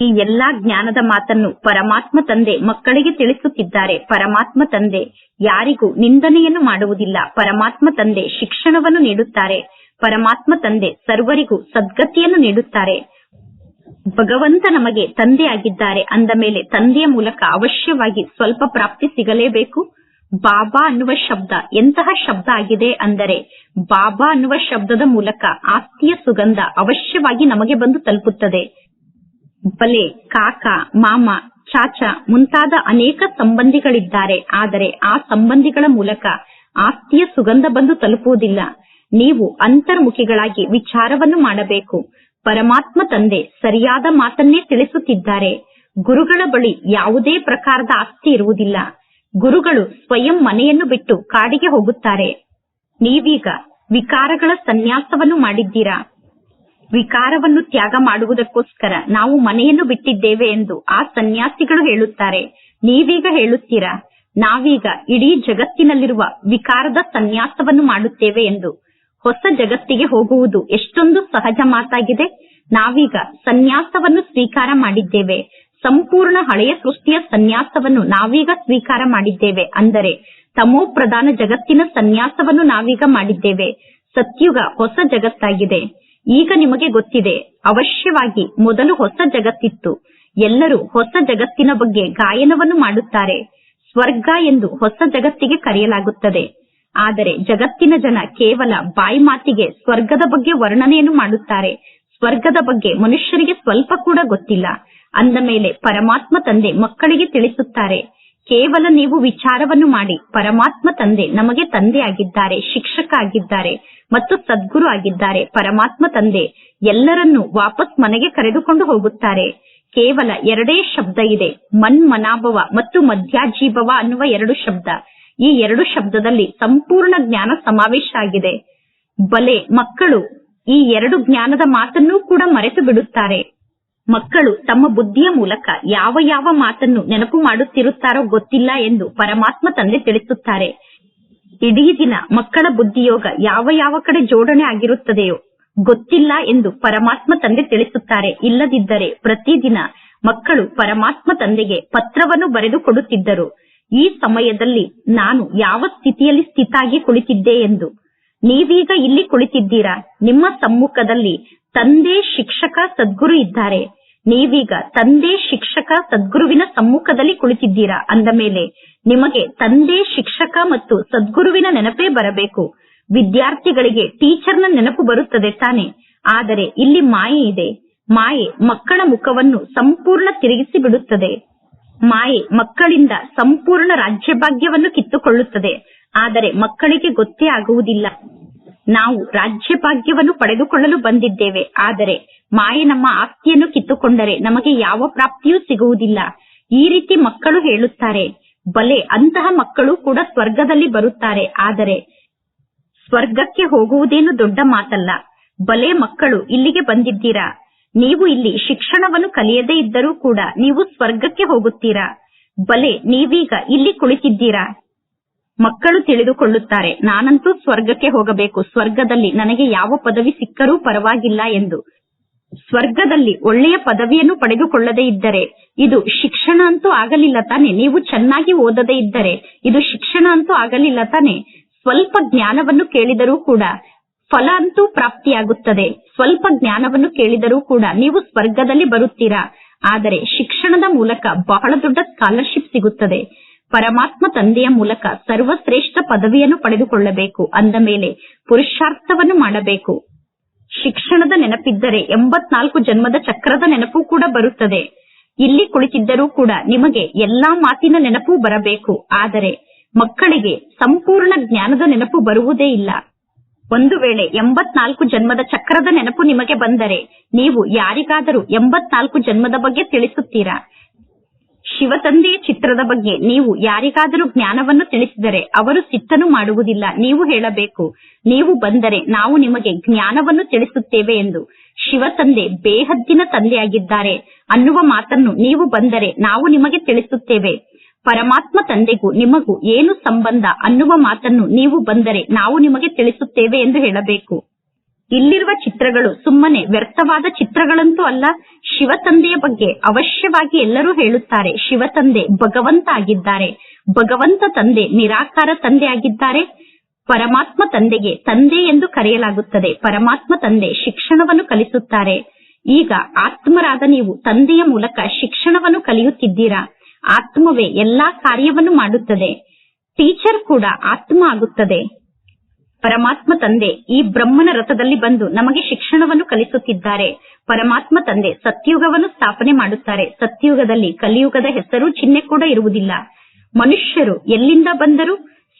ಈ ಎಲ್ಲಾ ಜ್ಞಾನದ ಮಾತನ್ನು ಪರಮಾತ್ಮ ತಂದೆ ಮಕ್ಕಳಿಗೆ ತಿಳಿಸುತ್ತಿದ್ದಾರೆ. ಪರಮಾತ್ಮ ತಂದೆ ಯಾರಿಗೂ ನಿಂದನೆಯನ್ನು ಮಾಡುವುದಿಲ್ಲ. ಪರಮಾತ್ಮ ತಂದೆ ಶಿಕ್ಷಣವನ್ನು ನೀಡುತ್ತಾರೆ. ಪರಮಾತ್ಮ ತಂದೆ ಸರ್ವರಿಗೂ ಸದ್ಗತಿಯನ್ನು ನೀಡುತ್ತಾರೆ. ಭಗವಂತ ನಮಗೆ ತಂದೆಯಾಗಿದ್ದಾರೆ. ಅಂದ ಮೇಲೆ ತಂದೆಯ ಮೂಲಕ ಅವಶ್ಯವಾಗಿ ಸ್ವಲ್ಪ ಪ್ರಾಪ್ತಿ ಸಿಗಲೇಬೇಕು. ಬಾಬಾ ಅನ್ನುವ ಶಬ್ದ ಎಂತಹ ಶಬ್ದ ಆಗಿದೆ ಅಂದರೆ ಬಾಬಾ ಅನ್ನುವ ಶಬ್ದದ ಮೂಲಕ ಆಸ್ತಿಯ ಸುಗಂಧ ಅವಶ್ಯವಾಗಿ ನಮಗೆ ಬಂದು ತಲುಪುತ್ತದೆ. ಬಲೆ, ಕಾಕ, ಮಾಮ, ಚಾಚ ಮುಂತಾದ ಅನೇಕ ಸಂಬಂಧಿಗಳಿದ್ದಾರೆ. ಆದರೆ ಆ ಸಂಬಂಧಿಗಳ ಮೂಲಕ ಆಸ್ತಿಯ ಸುಗಂಧ ಬಂದು ತಲುಪುವುದಿಲ್ಲ. ನೀವು ಅಂತರ್ಮುಖಿಗಳಾಗಿ ವಿಚಾರವನ್ನು ಮಾಡಬೇಕು. ಪರಮಾತ್ಮ ತಂದೆ ಸರಿಯಾದ ಮಾತನ್ನೇ ತಿಳಿಸುತ್ತಿದ್ದಾರೆ. ಗುರುಗಳ ಬಳಿ ಯಾವುದೇ ಪ್ರಕಾರದ ಆಸ್ತಿ ಇರುವುದಿಲ್ಲ. ಗುರುಗಳು ಸ್ವಯಂ ಮನೆಯನ್ನು ಬಿಟ್ಟು ಕಾಡಿಗೆ ಹೋಗುತ್ತಾರೆ. ನೀವೀಗ ವಿಕಾರಗಳ ಸನ್ಯಾಸವನ್ನು ಮಾಡಿದ್ದೀರಾ? ವಿಕಾರವನ್ನು ತ್ಯಾಗ ಮಾಡುವುದಕ್ಕೋಸ್ಕರ ನಾವು ಮನೆಯನ್ನು ಬಿಟ್ಟಿದ್ದೇವೆ ಎಂದು ಆ ಸನ್ಯಾಸಿಗಳು ಹೇಳುತ್ತಾರೆ. ನೀವೀಗ ಹೇಳುತ್ತೀರಾ? ನಾವೀಗ ಇಡೀ ಜಗತ್ತಿನಲ್ಲಿರುವ ವಿಕಾರದ ಸನ್ಯಾಸವನ್ನು ಮಾಡುತ್ತೇವೆ ಎಂದು. ಹೊಸ ಜಗತ್ತಿಗೆ ಹೋಗುವುದು ಎಷ್ಟೊಂದು ಸಹಜ ಮಾತಾಗಿದೆ. ನಾವೀಗ ಸನ್ಯಾಸವನ್ನು ಸ್ವೀಕಾರ ಮಾಡಿದ್ದೇವೆ. ಸಂಪೂರ್ಣ ಹಳೆಯ ಸೃಷ್ಟಿಯ ಸನ್ಯಾಸವನ್ನು ನಾವೀಗ ಸ್ವೀಕಾರ ಮಾಡಿದ್ದೇವೆ. ಅಂದರೆ ತಮೋ ಪ್ರಧಾನ ಜಗತ್ತಿನ ಸನ್ಯಾಸವನ್ನು ನಾವೀಗ ಮಾಡಿದ್ದೇವೆ. ಸತ್ಯುಗ ಹೊಸ ಜಗತ್ತಾಗಿದೆ. ಈಗ ನಿಮಗೆ ಗೊತ್ತಿದೆ, ಅವಶ್ಯವಾಗಿ ಮೊದಲು ಹೊಸ ಜಗತ್ತಿತ್ತು. ಎಲ್ಲರೂ ಹೊಸ ಜಗತ್ತಿನ ಬಗ್ಗೆ ಗಾಯನವನ್ನು ಮಾಡುತ್ತಾರೆ. ಸ್ವರ್ಗ ಎಂದು ಹೊಸ ಜಗತ್ತಿಗೆ ಕರೆಯಲಾಗುತ್ತದೆ. ಆದರೆ ಜಗತ್ತಿನ ಜನ ಕೇವಲ ಬಾಯಿ ಮಾತಿಗೆ ಸ್ವರ್ಗದ ಬಗ್ಗೆ ವರ್ಣನೆಯನ್ನು ಮಾಡುತ್ತಾರೆ. ಸ್ವರ್ಗದ ಬಗ್ಗೆ ಮನುಷ್ಯರಿಗೆ ಸ್ವಲ್ಪ ಕೂಡ ಗೊತ್ತಿಲ್ಲ. ಅಂದ ಮೇಲೆ ಪರಮಾತ್ಮ ತಂದೆ ಮಕ್ಕಳಿಗೆ ತಿಳಿಸುತ್ತಾರೆ. ಕೇವಲ ನೀವು ವಿಚಾರವನ್ನು ಮಾಡಿ ಪರಮಾತ್ಮ ತಂದೆ ನಮಗೆ ತಂದೆಯಾಗಿದ್ದಾರೆ, ಶಿಕ್ಷಕ ಆಗಿದ್ದಾರೆ. ಮತ್ತು ಸದ್ಗುರು ಆಗಿದ್ದಾರೆ. ಪರಮಾತ್ಮ ತಂದೆ. ಎಲ್ಲರನ್ನೂ ವಾಪಸ್ ಮನೆಗೆ ಕರೆದುಕೊಂಡು ಹೋಗುತ್ತಾರೆ. ಕೇವಲ ಎರಡೇ ಶಬ್ದ ಇದೆ. ಮನ್ ಮನಾಭವ ಮತ್ತು ಮಧ್ಯಾಜೀಭವ ಅನ್ನುವ ಎರಡು ಶಬ್ದ. ಈ ಎರಡು ಶಬ್ದದಲ್ಲಿ ಸಂಪೂರ್ಣ ಜ್ಞಾನ ಸಮಾವೇಶ ಆಗಿದೆ. ಬಲೆ, ಮಕ್ಕಳು ಈ ಎರಡು ಜ್ಞಾನದ ಮಾತನ್ನೂ ಕೂಡ ಮರೆತು ಬಿಡುತ್ತಾರೆ. ಮಕ್ಕಳು ತಮ್ಮ ಬುದ್ಧಿಯ ಮೂಲಕ ಯಾವ ಯಾವ ಮಾತನ್ನು ನೆನಪು ಮಾಡುತ್ತಿರುತ್ತಾರೋ ಗೊತ್ತಿಲ್ಲ ಎಂದು ಪರಮಾತ್ಮ ತಂದೆ ತಿಳಿಸುತ್ತಾರೆ. ಇಡೀ ದಿನ ಮಕ್ಕಳ ಬುದ್ಧಿಯೋಗ ಯಾವ ಯಾವ ಕಡೆ ಜೋಡಣೆ ಆಗಿರುತ್ತದೆಯೋ ಗೊತ್ತಿಲ್ಲ ಎಂದು ಪರಮಾತ್ಮ ತಂದೆ ತಿಳಿಸುತ್ತಾರೆ. ಇಲ್ಲದಿದ್ದರೆ ಪ್ರತಿದಿನ ಮಕ್ಕಳು ಪರಮಾತ್ಮ ತಂದೆಗೆ ಪತ್ರವನ್ನು ಬರೆದು ಕೊಡುತ್ತಿದ್ದರು. ಈ ಸಮಯದಲ್ಲಿ ನಾನು ಯಾವ ಸ್ಥಿತಿಯಲ್ಲಿ ಸ್ಥಿತಾಗಿ ಕುಳಿತಿದ್ದೆ ಎಂದು. ನೀವೀಗ ಇಲ್ಲಿ ಕುಳಿತಿದ್ದೀರಾ? ನಿಮ್ಮ ಸಮ್ಮುಖದಲ್ಲಿ ತಂದೆ ಶಿಕ್ಷಕ ಸದ್ಗುರು ಇದ್ದಾರೆ. ನೀವೀಗ ತಂದೆ ಶಿಕ್ಷಕ ಸದ್ಗುರುವಿನ ಸಮ್ಮುಖದಲ್ಲಿ ಕುಳಿತಿದ್ದೀರಾ? ಅಂದ ಮೇಲೆ ನಿಮಗೆ ತಂದೆ, ಶಿಕ್ಷಕ ಮತ್ತು ಸದ್ಗುರುವಿನ ನೆನಪೇ ಬರಬೇಕು. ವಿದ್ಯಾರ್ಥಿಗಳಿಗೆ ಟೀಚರ್ನ ನೆನಪು ಬರುತ್ತದೆ ತಾನೆ. ಆದರೆ ಇಲ್ಲಿ ಮಾಯೆ ಇದೆ. ಮಾಯೆ ಮಕ್ಕಳ ಮುಖವನ್ನು ಸಂಪೂರ್ಣ ತಿರುಗಿಸಿ ಬಿಡುತ್ತದೆ. ಮಾಯೆ ಮಕ್ಕಳಿಂದ ಸಂಪೂರ್ಣ ರಾಜ್ಯಭಾಗ್ಯವನ್ನು ಕಿತ್ತುಕೊಳ್ಳುತ್ತದೆ. ಆದರೆ ಮಕ್ಕಳಿಗೆ ಗೊತ್ತೇ ಆಗುವುದಿಲ್ಲ. ನಾವು ರಾಜ್ಯಭಾಗ್ಯವನ್ನು ಪಡೆದುಕೊಳ್ಳಲು ಬಂದಿದ್ದೇವೆ. ಆದರೆ ಮಾಯೆ ನಮ್ಮ ಆಸ್ತಿಯನ್ನು ಕಿತ್ತುಕೊಂಡರೆ ನಮಗೆ ಯಾವ ಪ್ರಾಪ್ತಿಯೂ ಸಿಗುವುದಿಲ್ಲ. ಈ ರೀತಿ ಮಕ್ಕಳು ಹೇಳುತ್ತಾರೆ. ಬಲೆ ಅಂತಹ ಮಕ್ಕಳು ಕೂಡ ಸ್ವರ್ಗದಲ್ಲಿ ಬರುತ್ತಾರೆ. ಆದರೆ ಸ್ವರ್ಗಕ್ಕೆ ಹೋಗುವುದೇನು ದೊಡ್ಡ ಮಾತಲ್ಲ. ಬಲೆ ಮಕ್ಕಳು ಇಲ್ಲಿಗೆ ಬಂದಿದ್ದೀರಾ? ನೀವು ಇಲ್ಲಿ ಶಿಕ್ಷಣವನ್ನು ಕಲಿಯದೇ ಇದ್ದರೂ ಕೂಡ ನೀವು ಸ್ವರ್ಗಕ್ಕೆ ಹೋಗುತ್ತೀರಾ? ಬಲೆ ನೀವೀಗ ಇಲ್ಲಿ ಕುಳಿತಿದ್ದೀರಾ? ಮಕ್ಕಳು ತಿಳಿದುಕೊಳ್ಳುತ್ತಾರೆ, ನಾನಂತೂ ಸ್ವರ್ಗಕ್ಕೆ ಹೋಗಬೇಕು. ಸ್ವರ್ಗದಲ್ಲಿ ನನಗೆ ಯಾವ ಪದವಿ ಸಿಕ್ಕರೂ ಪರವಾಗಿಲ್ಲ ಎಂದು. ಸ್ವರ್ಗದಲ್ಲಿ ಒಳ್ಳೆಯ ಪದವಿಯನ್ನು ಪಡೆದುಕೊಳ್ಳದೇ ಇದ್ದರೆ ಇದು ಶಿಕ್ಷಣ ಅಂತೂ ಆಗಲಿಲ್ಲ ತಾನೆ. ನೀವು ಚೆನ್ನಾಗಿ ಓದದೇ ಇದ್ದರೆ ಇದು ಶಿಕ್ಷಣ ಅಂತೂ ಆಗಲಿಲ್ಲ ತಾನೆ. ಸ್ವಲ್ಪ ಜ್ಞಾನವನ್ನು ಕೇಳಿದರೂ ಕೂಡ ಫಲ ಅಂತೂ ಪ್ರಾಪ್ತಿಯಾಗುತ್ತದೆ. ಸ್ವಲ್ಪ ಜ್ಞಾನವನ್ನು ಕೇಳಿದರೂ ಕೂಡ ನೀವು ಸ್ವರ್ಗದಲ್ಲಿ ಬರುತ್ತೀರಾ? ಆದರೆ ಶಿಕ್ಷಣದ ಮೂಲಕ ಬಹಳ ದೊಡ್ಡ ಸ್ಕಾಲರ್ಶಿಪ್ ಸಿಗುತ್ತದೆ. ಪರಮಾತ್ಮ ತಂದೆಯ ಮೂಲಕ ಸರ್ವಶ್ರೇಷ್ಠ ಪದವಿಯನ್ನು ಪಡೆದುಕೊಳ್ಳಬೇಕು. ಅಂದ ಮೇಲೆ ಪುರುಷಾರ್ಥವನ್ನು ಮಾಡಬೇಕು. ಶಿಕ್ಷಣದ ನೆನಪಿದ್ದರೆ ಎಂಬತ್ನಾಲ್ಕು ಜನ್ಮದ ಚಕ್ರದ ನೆನಪು ಕೂಡ ಬರುತ್ತದೆ. ಇಲ್ಲಿ ಕುಳಿತಿದ್ದರೂ ಕೂಡ ನಿಮಗೆ ಎಲ್ಲಾ ಮಾತಿನ ನೆನಪು ಬರಬೇಕು. ಆದರೆ ಮಕ್ಕಳಿಗೆ ಸಂಪೂರ್ಣ ಜ್ಞಾನದ ನೆನಪು ಬರುವುದೇ ಇಲ್ಲ. ಒಂದು ವೇಳೆ ಎಂಬತ್ನಾಲ್ಕು ಜನ್ಮದ ಚಕ್ರದ ನೆನಪು ನಿಮಗೆ ಬಂದರೆ ನೀವು ಯಾರಿಗಾದರೂ ಎಂಬತ್ನಾಲ್ಕು ಜನ್ಮದ ಬಗ್ಗೆ ತಿಳಿಸುತ್ತೀರಾ? ಶಿವತಂದೆಯ ಚಿತ್ರದ ಬಗ್ಗೆ ನೀವು ಯಾರಿಗಾದರೂ ಜ್ಞಾನವನ್ನು ತಿಳಿಸಿದರೆ ಅವರು ಸಿತ್ತನು ಮಾಡುವುದಿಲ್ಲ. ನೀವು ಹೇಳಬೇಕು, ನೀವು ಬಂದರೆ ನಾವು ನಿಮಗೆ ಜ್ಞಾನವನ್ನು ತಿಳಿಸುತ್ತೇವೆ ಎಂದು. ಶಿವತಂದೆ ಬೇಹದ್ದಿನ ತಂದೆಯಾಗಿದ್ದಾರೆ ಅನ್ನುವ ಮಾತನ್ನು ನೀವು ಬಂದರೆ ನಾವು ನಿಮಗೆ ತಿಳಿಸುತ್ತೇವೆ. ಪರಮಾತ್ಮ ತಂದೆಗೂ ನಿಮಗೂ ಏನು ಸಂಬಂಧ ಅನ್ನುವ ಮಾತನ್ನು ನೀವು ಬಂದರೆ ನಾವು ನಿಮಗೆ ತಿಳಿಸುತ್ತೇವೆ ಎಂದು ಹೇಳಬೇಕು. ಇಲ್ಲಿರುವ ಚಿತ್ರಗಳು ಸುಮ್ಮನೆ ವ್ಯರ್ಥವಾದ ಚಿತ್ರಗಳಂತೂ ಅಲ್ಲ, ಶಿವತಂದೆಯ ಬಗ್ಗೆ ಅವಶ್ಯವಾಗಿ ಎಲ್ಲರೂ ಹೇಳುತ್ತಾರೆ. ಶಿವತಂದೆ ಭಗವಂತ ಆಗಿದ್ದಾರೆ. ಭಗವಂತ ತಂದೆ ನಿರಾಕಾರ ತಂದೆ ಆಗಿದ್ದಾರೆ. ಪರಮಾತ್ಮ ತಂದೆಗೆ ತಂದೆ ಎಂದು ಕರೆಯಲಾಗುತ್ತದೆ. ಪರಮಾತ್ಮ ತಂದೆ ಶಿಕ್ಷಣವನ್ನು ಕಲಿಸುತ್ತಾರೆ. ಈಗ ಆತ್ಮರಾದ ನೀವು ತಂದೆಯ ಮೂಲಕ ಶಿಕ್ಷಣವನ್ನು ಕಲಿಯುತ್ತಿದ್ದೀರಾ? ಆತ್ಮವೇ ಎಲ್ಲಾ ಕಾರ್ಯವನ್ನು ಮಾಡುತ್ತದೆ. ಟೀಚರ್ ಕೂಡ ಆತ್ಮ ಆಗುತ್ತದೆ. ಪರಮಾತ್ಮ ತಂದೆ ಈ ಬ್ರಹ್ಮನ ರಥದಲ್ಲಿ ಬಂದು ನಮಗೆ ಶಿಕ್ಷಣವನ್ನು ಕಲಿಸುತ್ತಿದ್ದಾರೆ. ಪರಮಾತ್ಮ ತಂದೆ ಸತ್ಯುಗವನ್ನು ಸ್ಥಾಪನೆ ಮಾಡುತ್ತಾರೆ. ಸತ್ಯುಗದಲ್ಲಿ ಕಲಿಯುಗದ ಹೆಸರು ಚಿಹ್ನೆ ಕೂಡ ಇರುವುದಿಲ್ಲ. ಮನುಷ್ಯರು ಎಲ್ಲಿಂದ ಬಂದರೂ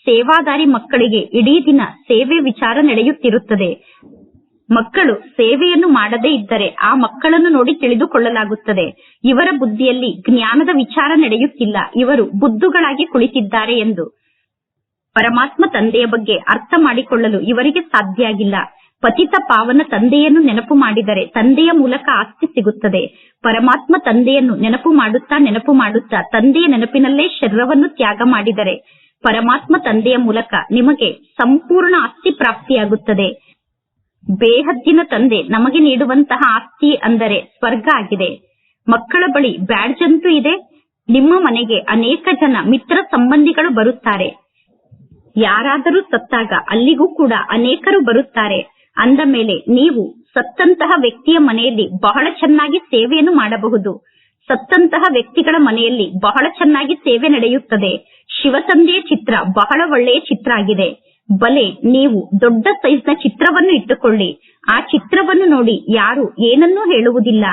ಸೇವಾದಾರಿ ಮಕ್ಕಳಿಗೆ ಇಡೀ ದಿನ ಸೇವೆ ವಿಚಾರ ನಡೆಯುತ್ತಿರುತ್ತದೆ. ಮಕ್ಕಳು ಸೇವೆಯನ್ನು ಮಾಡದೇ ಇದ್ದರೆ ಆ ಮಕ್ಕಳನ್ನು ನೋಡಿ ತಿಳಿದುಕೊಳ್ಳಲಾಗುತ್ತದೆ. ಇವರ ಬುದ್ಧಿಯಲ್ಲಿ ಜ್ಞಾನದ ವಿಚಾರ ನಡೆಯುತ್ತಿಲ್ಲ. ಇವರು ಬುದ್ಧುಗಳಾಗಿ ಕುಳಿತಿದ್ದಾರೆ ಎಂದು. ಪರಮಾತ್ಮ ತಂದೆಯ ಬಗ್ಗೆ ಅರ್ಥ ಮಾಡಿಕೊಳ್ಳಲು ಇವರಿಗೆ ಸಾಧ್ಯ ಆಗಿಲ್ಲ ಪತಿತ ಪಾವನ ತಂದೆಯನ್ನು ನೆನಪು ಮಾಡಿದರೆ ತಂದೆಯ ಮೂಲಕ ಆಸ್ತಿ ಸಿಗುತ್ತದೆ. ಪರಮಾತ್ಮ ತಂದೆಯನ್ನು ನೆನಪು ಮಾಡುತ್ತಾ ನೆನಪು ಮಾಡುತ್ತಾ ತಂದೆಯ ನೆನಪಿನಲ್ಲೇ ಶರೀರವನ್ನು ತ್ಯಾಗ ಮಾಡಿದರೆ ಪರಮಾತ್ಮ ತಂದೆಯ ಮೂಲಕ ನಿಮಗೆ ಸಂಪೂರ್ಣ ಆಸ್ತಿ ಪ್ರಾಪ್ತಿಯಾಗುತ್ತದೆ. ಬೇಹದ್ದಿನ ತಂದೆ ನಮಗೆ ನೀಡುವಂತಹ ಆಸ್ತಿ ಅಂದರೆ ಸ್ವರ್ಗ ಆಗಿದೆ. ಮಕ್ಕಳ ಬಳಿ ಬ್ಯಾಡ್ಜ್ ಅಂತೂ ಇದೆ. ನಿಮ್ಮ ಮನೆಗೆ ಅನೇಕ ಜನ ಮಿತ್ರ ಸಂಬಂಧಿಗಳು ಬರುತ್ತಾರೆ. ಯಾರಾದರೂ ಸತ್ತಾಗ ಅಲ್ಲಿಗೂ ಕೂಡ ಅನೇಕರು ಬರುತ್ತಾರೆ. ಅಂದ ಮೇಲೆ ನೀವು ಸತ್ತಂತಹ ವ್ಯಕ್ತಿಯ ಮನೆಯಲ್ಲಿ ಬಹಳ ಚೆನ್ನಾಗಿ ಸೇವೆಯನ್ನು ಮಾಡಬಹುದು. ಸತ್ತಂತಹ ವ್ಯಕ್ತಿಗಳ ಮನೆಯಲ್ಲಿ ಬಹಳ ಚೆನ್ನಾಗಿ ಸೇವೆ ನಡೆಯುತ್ತದೆ. ಶಿವತಂದೆಯ ಚಿತ್ರ ಬಹಳ ಒಳ್ಳೆಯ ಚಿತ್ರ ಆಗಿದೆ. ಬಲೆ, ನೀವು ದೊಡ್ಡ ಸೈಜ್ನ ಚಿತ್ರವನ್ನು ಇಟ್ಟುಕೊಳ್ಳಿ. ಆ ಚಿತ್ರವನ್ನು ನೋಡಿ ಯಾರು ಏನನ್ನೂ ಹೇಳುವುದಿಲ್ಲ.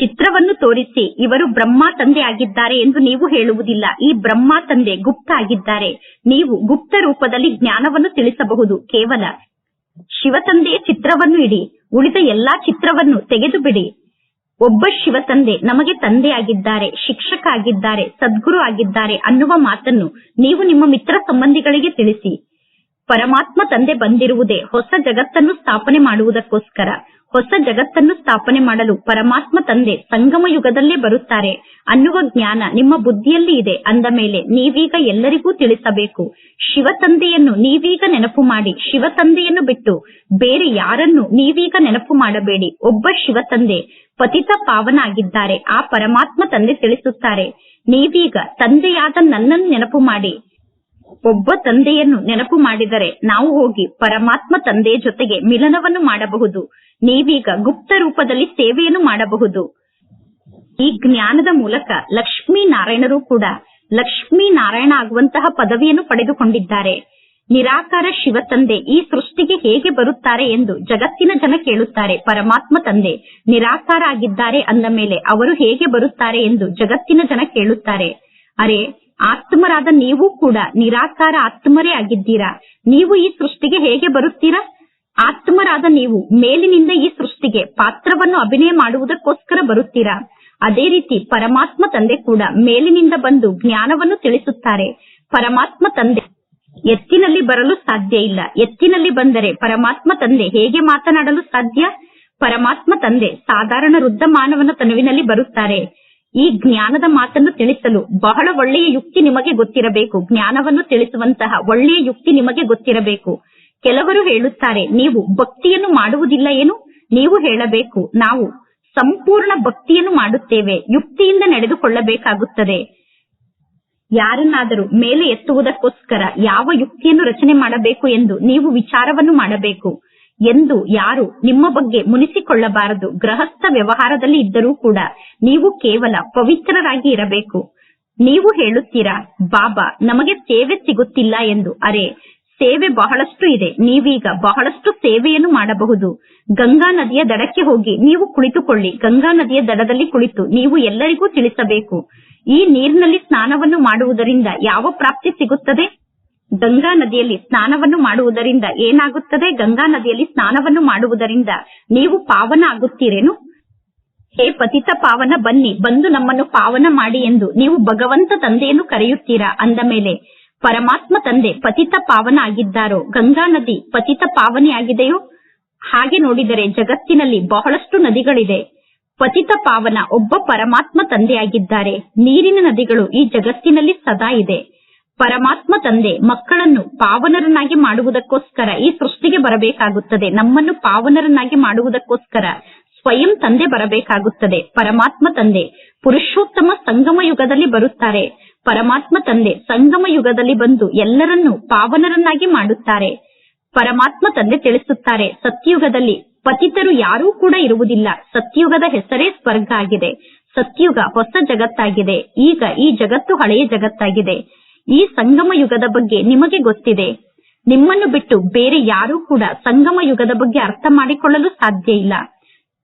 ಚಿತ್ರವನ್ನು ತೋರಿಸಿ, ಇವರು ಬ್ರಹ್ಮ ತಂದೆ ಆಗಿದ್ದಾರೆ ಎಂದು ನೀವು ಹೇಳುವುದಿಲ್ಲ. ಈ ಬ್ರಹ್ಮ ತಂದೆ ಗುಪ್ತ ಆಗಿದ್ದಾರೆ. ನೀವು ಗುಪ್ತ ರೂಪದಲ್ಲಿ ಜ್ಞಾನವನ್ನು ತಿಳಿಸಬಹುದು. ಕೇವಲ ಶಿವತಂದೆಯ ಚಿತ್ರವನ್ನು ಇಡಿ, ಉಳಿದ ಎಲ್ಲಾ ಚಿತ್ರವನ್ನು ತೆಗೆದು ಬಿಡಿ ಒಬ್ಬ ಶಿವತಂದೆ ನಮಗೆ ತಂದೆ ಆಗಿದ್ದಾರೆ, ಶಿಕ್ಷಕ ಆಗಿದ್ದಾರೆ, ಸದ್ಗುರು ಆಗಿದ್ದಾರೆ ಅನ್ನುವ ಮಾತನ್ನು ನೀವು ನಿಮ್ಮ ಮಿತ್ರ ಸಂಬಂಧಿಗಳಿಗೆ ತಿಳಿಸಿ. ಪರಮಾತ್ಮ ತಂದೆ ಬಂದಿರುವುದೇ ಹೊಸ ಜಗತ್ತನ್ನು ಸ್ಥಾಪನೆ ಮಾಡುವುದಕ್ಕೋಸ್ಕರ. ಹೊಸ ಜಗತ್ತನ್ನು ಸ್ಥಾಪನೆ ಮಾಡಲು ಪರಮಾತ್ಮ ತಂದೆ ಸಂಗಮ ಯುಗದಲ್ಲೇ ಬರುತ್ತಾರೆ. ಅನ್ನುವ ಜ್ಞಾನ ನಿಮ್ಮ ಬುದ್ಧಿಯಲ್ಲಿ ಇದೆ. ಅಂದ ಮೇಲೆ ನೀವೀಗ ಎಲ್ಲರಿಗೂ ತಿಳಿಸಬೇಕು. ಶಿವತಂದೆಯನ್ನು ನೀವೀಗ ನೆನಪು ಮಾಡಿ ಶಿವತಂದೆಯನ್ನು ಬಿಟ್ಟು ಬೇರೆ ಯಾರನ್ನು ನೀವೀಗ ನೆನಪು ಮಾಡಬೇಡಿ. ಒಬ್ಬ ಶಿವತಂದೆ ಪತಿತ ಪಾವನ ಆಗಿದ್ದಾರೆ ಆ ಪರಮಾತ್ಮ ತಂದೆ ತಿಳಿಸುತ್ತಾರೆ. ನೀವೀಗ ತಂದೆಯಾದ ನನ್ನನ್ನು ನೆನಪು ಮಾಡಿ. ಒಬ್ಬ ತಂದೆಯನ್ನು ನೆನಪು ಮಾಡಿದರೆ ನಾವು ಹೋಗಿ ಪರಮಾತ್ಮ ತಂದೆಯ ಜೊತೆಗೆ ಮಿಲನವನ್ನು ಮಾಡಬಹುದು. ನೀವೀಗ ಗುಪ್ತ ರೂಪದಲ್ಲಿ ಸೇವೆಯನ್ನು ಮಾಡಬಹುದು. ಈ ಜ್ಞಾನದ ಮೂಲಕ ಲಕ್ಷ್ಮೀ ನಾರಾಯಣರು ಕೂಡ ಲಕ್ಷ್ಮೀ ನಾರಾಯಣ ಆಗುವಂತಹ ಪದವಿಯನ್ನು ಪಡೆದುಕೊಂಡಿದ್ದಾರೆ. ನಿರಾಕಾರ ಶಿವ ತಂದೆ ಈ ಸೃಷ್ಟಿಗೆ ಹೇಗೆ ಬರುತ್ತಾರೆ ಎಂದು ಜಗತ್ತಿನ ಜನ ಕೇಳುತ್ತಾರೆ. ಪರಮಾತ್ಮ ತಂದೆ ನಿರಾಕಾರ ಆಗಿದ್ದಾರೆ ಅಂದ ಮೇಲೆ ಅವರು ಹೇಗೆ ಬರುತ್ತಾರೆ ಎಂದು ಜಗತ್ತಿನ ಜನ ಕೇಳುತ್ತಾರೆ. ಅರೆ ಆತ್ಮರಾದ ನೀವು ಕೂಡ ನಿರಾಕಾರ ಆತ್ಮರೇ ಆಗಿದ್ದೀರಾ? ನೀವು ಈ ಸೃಷ್ಟಿಗೆ ಹೇಗೆ ಬರುತ್ತೀರಾ? ಆತ್ಮರಾದ ನೀವು ಮೇಲಿನಿಂದ ಈ ಸೃಷ್ಟಿಗೆ ಪಾತ್ರವನ್ನು ಅಭಿನಯ ಮಾಡುವುದಕ್ಕೋಸ್ಕರ ಬರುತ್ತೀರಾ? ಅದೇ ರೀತಿ ಪರಮಾತ್ಮ ತಂದೆ ಕೂಡ ಮೇಲಿನಿಂದ ಬಂದು ಜ್ಞಾನವನ್ನು ತಿಳಿಸುತ್ತಾರೆ. ಪರಮಾತ್ಮ ತಂದೆ ಎತ್ತಿನಲ್ಲಿ ಬರಲು ಸಾಧ್ಯ ಇಲ್ಲ. ಎತ್ತಿನಲ್ಲಿ ಬಂದರೆ ಪರಮಾತ್ಮ ತಂದೆ ಹೇಗೆ ಮಾತನಾಡಲು ಸಾಧ್ಯ? ಪರಮಾತ್ಮ ತಂದೆ ಸಾಧಾರಣ ವೃದ್ಧ ಮಾನವನ ತನುವಿನಲ್ಲಿ ಬರುತ್ತಾರೆ. ಈ ಜ್ಞಾನದ ಮಾತನ್ನು ತಿಳಿಸಲು ಬಹಳ ಒಳ್ಳೆಯ ಯುಕ್ತಿ ನಿಮಗೆ ಗೊತ್ತಿರಬೇಕು. ಜ್ಞಾನವನ್ನು ತಿಳಿಸುವಂತಹ ಒಳ್ಳೆಯ ಯುಕ್ತಿ ನಿಮಗೆ ಗೊತ್ತಿರಬೇಕು. ಕೆಲವರು ಹೇಳುತ್ತಾರೆ, ನೀವು ಭಕ್ತಿಯನ್ನು ಮಾಡುವುದಿಲ್ಲ ಏನು? ನೀವು ಹೇಳಬೇಕು, ನಾವು ಸಂಪೂರ್ಣ ಭಕ್ತಿಯನ್ನು ಮಾಡುತ್ತೇವೆ. ಯುಕ್ತಿಯಿಂದ ನಡೆದುಕೊಳ್ಳಬೇಕಾಗುತ್ತದೆ. ಯಾರನ್ನಾದರೂ ಮೇಲೆ ಎತ್ತುವುದಕ್ಕೋಸ್ಕರ ಯಾವ ಯುಕ್ತಿಯನ್ನು ರಚನೆ ಮಾಡಬೇಕು ಎಂದು ನೀವು ವಿಚಾರವನ್ನು ಮಾಡಬೇಕು. ಎಂದು ಯಾರು ನಿಮ್ಮ ಬಗ್ಗೆ ಮುನಿಸಿಕೊಳ್ಳಬಾರದು. ಗೃಹಸ್ಥ ವ್ಯವಹಾರದಲ್ಲಿ ಇದ್ದರೂ ಕೂಡ ನೀವು ಕೇವಲ ಪವಿತ್ರರಾಗಿ ಇರಬೇಕು. ನೀವು ಹೇಳುತ್ತೀರಾ, ಬಾಬಾ, ನಮಗೆ ಸೇವೆ ಸಿಗುತ್ತಿಲ್ಲ ಎಂದು. ಅರೆ, ಸೇವೆ ಬಹಳಷ್ಟು ಇದೆ. ನೀವೀಗ ಬಹಳಷ್ಟು ಸೇವೆಯನ್ನು ಮಾಡಬಹುದು. ಗಂಗಾ ನದಿಯ ದಡಕ್ಕೆ ಹೋಗಿ ನೀವು ಕುಳಿತುಕೊಳ್ಳಿ. ಗಂಗಾ ನದಿಯ ದಡದಲ್ಲಿ ಕುಳಿತು ನೀವು ಎಲ್ಲರಿಗೂ ತಿಳಿಸಬೇಕು. ಈ ನೀರಿನಲ್ಲಿ ಸ್ನಾನವನ್ನು ಮಾಡುವುದರಿಂದ ಯಾವ ಪ್ರಾಪ್ತಿ ಸಿಗುತ್ತದೆ? ಗಂಗಾ ನದಿಯಲ್ಲಿ ಸ್ನಾನವನ್ನು ಮಾಡುವುದರಿಂದ ಏನಾಗುತ್ತದೆ? ಗಂಗಾ ನದಿಯಲ್ಲಿ ಸ್ನಾನವನ್ನು ಮಾಡುವುದರಿಂದ ನೀವು ಪಾವನ ಆಗುತ್ತೀರೇನು? ಹೇ ಪತಿತ ಪಾವನ, ಬನ್ನಿ, ಬಂದು ನಮ್ಮನ್ನು ಪಾವನ ಮಾಡಿ ಎಂದು ನೀವು ಭಗವಂತ ತಂದೆಯನ್ನು ಕರೆಯುತ್ತೀರಾ? ಅಂದ ಮೇಲೆ, ಪರಮಾತ್ಮ ತಂದೆ ಪತಿತ ಪಾವನ ಆಗಿದ್ದಾರೋ? ಗಂಗಾ ನದಿ ಪತಿತ ಪಾವನೆ ಆಗಿದೆಯೋ? ಹಾಗೆ ನೋಡಿದರೆ ಜಗತ್ತಿನಲ್ಲಿ ಬಹಳಷ್ಟು ನದಿಗಳಿದೆ. ಪತಿತ ಪಾವನ ಒಬ್ಬ ಪರಮಾತ್ಮ ತಂದೆಯಾಗಿದ್ದಾರೆ. ನೀರಿನ ನದಿಗಳು ಈ ಜಗತ್ತಿನಲ್ಲಿ ಸದಾ ಇದೆ. ಪರಮಾತ್ಮ ತಂದೆ ಮಕ್ಕಳನ್ನು ಪಾವನರನ್ನಾಗಿ ಮಾಡುವುದಕ್ಕೋಸ್ಕರ ಈ ಸೃಷ್ಟಿಗೆ ಬರಬೇಕಾಗುತ್ತದೆ. ನಮ್ಮನ್ನು ಪಾವನರನ್ನಾಗಿ ಮಾಡುವುದಕ್ಕೋಸ್ಕರ ಸ್ವಯಂ ತಂದೆ ಬರಬೇಕಾಗುತ್ತದೆ. ಪರಮಾತ್ಮ ತಂದೆ ಪುರುಷೋತ್ತಮ ಸಂಗಮ ಯುಗದಲ್ಲಿ ಬರುತ್ತಾರೆ. ಪರಮಾತ್ಮ ತಂದೆ ಸಂಗಮ ಯುಗದಲ್ಲಿ ಬಂದು ಎಲ್ಲರನ್ನೂ ಪಾವನರನ್ನಾಗಿ ಮಾಡುತ್ತಾರೆ. ಪರಮಾತ್ಮ ತಂದೆ ತಿಳಿಸುತ್ತಾರೆ, ಸತ್ಯುಗದಲ್ಲಿ ಪತಿತರು ಯಾರೂ ಕೂಡ ಇರುವುದಿಲ್ಲ. ಸತ್ಯಯುಗದ ಹೆಸರೇ ಸ್ವರ್ಗ ಆಗಿದೆ. ಸತ್ಯುಗ ಹೊಸ ಜಗತ್ತಾಗಿದೆ. ಈಗ ಈ ಜಗತ್ತು ಹಳೆಯ ಜಗತ್ತಾಗಿದೆ. ಈ ಸಂಗಮ ಯುಗದ ಬಗ್ಗೆ ನಿಮಗೆ ಗೊತ್ತಿದೆ. ನಿಮ್ಮನ್ನು ಬಿಟ್ಟು ಬೇರೆ ಯಾರೂ ಕೂಡ ಸಂಗಮ ಯುಗದ ಬಗ್ಗೆ ಅರ್ಥ ಮಾಡಿಕೊಳ್ಳಲು ಸಾಧ್ಯ ಇಲ್ಲ.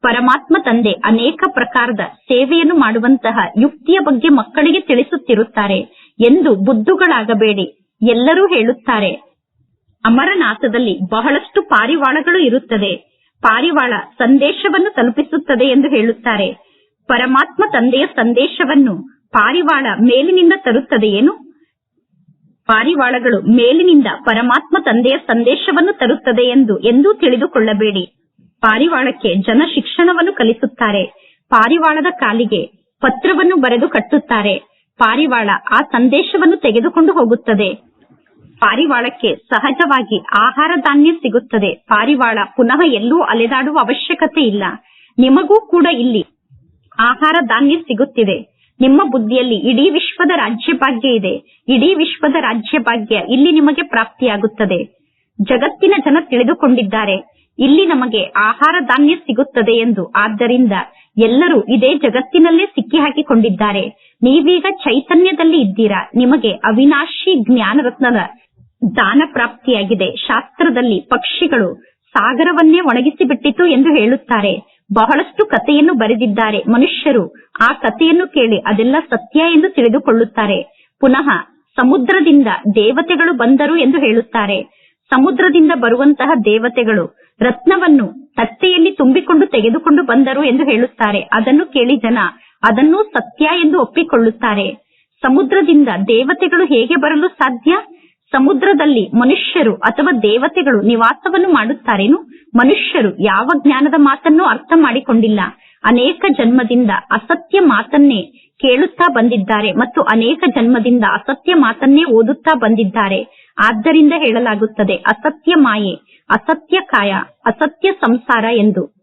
ಪರಮಾತ್ಮ ತಂದೆ ಅನೇಕ ಪ್ರಕಾರದ ಸೇವೆಯನ್ನು ಮಾಡುವಂತಹ ಯುಕ್ತಿಯ ಬಗ್ಗೆ ಮಕ್ಕಳಿಗೆ ತಿಳಿಸುತ್ತಿರುತ್ತಾರೆ ಎಂದು ಬುದ್ಧುಗಳಾಗಬೇಡಿ. ಎಲ್ಲರೂ ಹೇಳುತ್ತಾರೆ, ಅಮರನಾಥದಲ್ಲಿ ಬಹಳಷ್ಟು ಪಾರಿವಾಳಗಳು ಇರುತ್ತದೆ. ಪಾರಿವಾಳ ಸಂದೇಶವನ್ನು ತಲುಪಿಸುತ್ತದೆ ಎಂದು ಹೇಳುತ್ತಾರೆ. ಪರಮಾತ್ಮ ತಂದೆಯ ಸಂದೇಶವನ್ನು ಪಾರಿವಾಳ ಮೇಲಿನಿಂದ ತರುತ್ತದೆಯೇನು? ಪಾರಿವಾಳಗಳು ಮೇಲಿನಿಂದ ಪರಮಾತ್ಮ ತಂದೆಯ ಸಂದೇಶವನ್ನು ತರುತ್ತದೆ ಎಂದು ಎಂದೂ ತಿಳಿದುಕೊಳ್ಳಬೇಡಿ. ಪಾರಿವಾಳಕ್ಕೆ ಜನ ಶಿಕ್ಷಣವನ್ನು ಕಲಿಸುತ್ತಾರೆ. ಪಾರಿವಾಳದ ಕಾಲಿಗೆ ಪತ್ರವನ್ನು ಬರೆದು ಕಟ್ಟುತ್ತಾರೆ. ಪಾರಿವಾಳ ಆ ಸಂದೇಶವನ್ನು ತೆಗೆದುಕೊಂಡು ಹೋಗುತ್ತದೆ. ಪಾರಿವಾಳಕ್ಕೆ ಸಹಜವಾಗಿ ಆಹಾರ ಧಾನ್ಯ ಸಿಗುತ್ತದೆ. ಪಾರಿವಾಳ ಪುನಃ ಎಲ್ಲೂ ಅಲೆದಾಡುವ ಅವಶ್ಯಕತೆ ಇಲ್ಲ. ನಿಮಗೂ ಕೂಡ ಇಲ್ಲಿ ಆಹಾರ ಧಾನ್ಯ ಸಿಗುತ್ತಿದೆ. ನಿಮ್ಮ ಬುದ್ಧಿಯಲ್ಲಿ ಇಡೀ ವಿಶ್ವದ ರಾಜ್ಯ ಭಾಗ್ಯ ಇದೆ. ಇಡೀ ವಿಶ್ವದ ರಾಜ್ಯ ಭಾಗ್ಯ ಇಲ್ಲಿ ನಿಮಗೆ ಪ್ರಾಪ್ತಿಯಾಗುತ್ತದೆ. ಜಗತ್ತಿನ ಜನ ತಿಳಿದುಕೊಂಡಿದ್ದಾರೆ. ಇಲ್ಲಿ ನಮಗೆ ಆಹಾರ ಧಾನ್ಯ ಸಿಗುತ್ತದೆ ಎಂದು. ಆದ್ದರಿಂದ ಎಲ್ಲರೂ ಇದೇ ಜಗತ್ತಿನಲ್ಲೇ ಸಿಕ್ಕಿ ಹಾಕಿಕೊಂಡಿದ್ದಾರೆ ನೀವೀಗ ಚೈತನ್ಯದಲ್ಲಿ ಇದ್ದೀರಾ? ನಿಮಗೆ ಅವಿನಾಶಿ ಜ್ಞಾನ ರತ್ನದ ದಾನ ಪ್ರಾಪ್ತಿಯಾಗಿದೆ. ಶಾಸ್ತ್ರದಲ್ಲಿ ಪಕ್ಷಿಗಳು ಸಾಗರವನ್ನೇ ಒಣಗಿಸಿಬಿಟ್ಟಿತು ಎಂದು ಹೇಳುತ್ತಾರೆ. ಬಹಳಷ್ಟು ಕಥೆಯನ್ನು ಬರೆದಿದ್ದಾರೆ ಮನುಷ್ಯರು. ಆ ಕಥೆಯನ್ನು ಕೇಳಿ ಅದೆಲ್ಲ ಸತ್ಯ ಎಂದು ತಿಳಿದುಕೊಳ್ಳುತ್ತಾರೆ. ಪುನಃ ಸಮುದ್ರದಿಂದ ದೇವತೆಗಳು ಬಂದರು ಎಂದು ಹೇಳುತ್ತಾರೆ. ಸಮುದ್ರದಿಂದ ಬರುವಂತಹ ದೇವತೆಗಳು ರತ್ನವನ್ನು ತಟ್ಟೆಯಲ್ಲಿ ತುಂಬಿಕೊಂಡು ತೆಗೆದುಕೊಂಡು ಬಂದರು ಎಂದು ಹೇಳುತ್ತಾರೆ. ಅದನ್ನು ಕೇಳಿ ಜನ ಅದನ್ನು ಸತ್ಯ ಎಂದು ಒಪ್ಪಿಕೊಳ್ಳುತ್ತಾರೆ. ಸಮುದ್ರದಿಂದ ದೇವತೆಗಳು ಹೇಗೆ ಬರಲು ಸಾಧ್ಯ? ಸಮುದ್ರದಲ್ಲಿ ಮನುಷ್ಯರು ಅಥವಾ ದೇವತೆಗಳು ನಿವಾಸವನ್ನು ಮಾಡುತ್ತಾರೇನು? ಮನುಷ್ಯರು ಯಾವ ಜ್ಞಾನದ ಮಾತನ್ನು ಅರ್ಥ ಮಾಡಿಕೊಂಡಿಲ್ಲ. ಅನೇಕ ಜನ್ಮದಿಂದ ಅಸತ್ಯ ಮಾತನ್ನೇ ಕೇಳುತ್ತಾ ಬಂದಿದ್ದಾರೆ ಮತ್ತು ಅನೇಕ ಜನ್ಮದಿಂದ ಅಸತ್ಯ ಮಾತನ್ನೇ ಓದುತ್ತಾ ಬಂದಿದ್ದಾರೆ. ಆದ್ದರಿಂದ ಹೇಳಲಾಗುತ್ತದೆ, ಅಸತ್ಯ ಮಾಯೆ, ಅಸತ್ಯ ಕಾಯ, ಅಸತ್ಯ ಸಂಸಾರ ಎಂದು.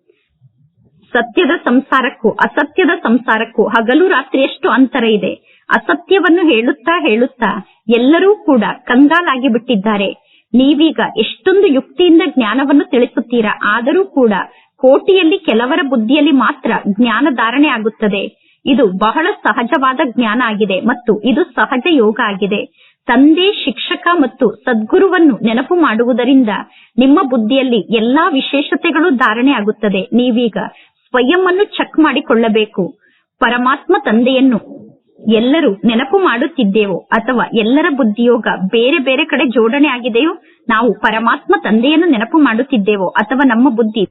ಸತ್ಯದ ಸಂಸಾರಕ್ಕೂ, ಅಸತ್ಯದ ಸಂಸಾರಕ್ಕೂ ಹಗಲು ರಾತ್ರಿಯಷ್ಟು ಅಂತರ ಇದೆ. ಅಸತ್ಯವನ್ನು ಹೇಳುತ್ತಾ ಹೇಳುತ್ತಾ ಎಲ್ಲರೂ ಕೂಡ ಕಂಗಾಲಾಗಿ ಬಿಟ್ಟಿದ್ದಾರೆ. ನೀವೀಗ ಎಷ್ಟೊಂದು ಯುಕ್ತಿಯಿಂದ ಜ್ಞಾನವನ್ನು ತಿಳಿಸುತ್ತೀರಾ? ಆದರೂ ಕೂಡ ಕೋಟಿಯಲ್ಲಿ ಕೆಲವರ ಬುದ್ಧಿಯಲ್ಲಿ ಮಾತ್ರ ಜ್ಞಾನ ಧಾರಣೆ ಆಗುತ್ತದೆ. ಇದು ಬಹಳ ಸಹಜವಾದ ಜ್ಞಾನ ಆಗಿದೆ ಮತ್ತು ಇದು ಸಹಜ ಯೋಗ ಆಗಿದೆ. ತಂದೆ, ಶಿಕ್ಷಕ ಮತ್ತು ಸದ್ಗುರುವನ್ನು ನೆನಪು ಮಾಡುವುದರಿಂದ ನಿಮ್ಮ ಬುದ್ಧಿಯಲ್ಲಿ ಎಲ್ಲಾ ವಿಶೇಷತೆಗಳು ಧಾರಣೆ ಆಗುತ್ತದೆ. ನೀವೀಗ ಸ್ವಯಂ ಅನ್ನು ಚೆಕ್ ಮಾಡಿಕೊಳ್ಳಬೇಕು. ಪರಮಾತ್ಮ ತಂದೆಯನ್ನು ಎಲ್ಲರೂ ನೆನಪು ಮಾಡುತ್ತಿದ್ದೇವೋ ಅಥವಾ ಎಲ್ಲರ ಬುದ್ಧಿಯೋಗ ಬೇರೆ ಬೇರೆ ಕಡೆ ಜೋಡಣೆ ಆಗಿದೆಯೋ, ನಾವು ಪರಮಾತ್ಮ ತಂದೆಯನ್ನು ನೆನಪು ಮಾಡುತ್ತಿದ್ದೇವೋ ಅಥವಾ ನಮ್ಮ ಬುದ್ಧಿ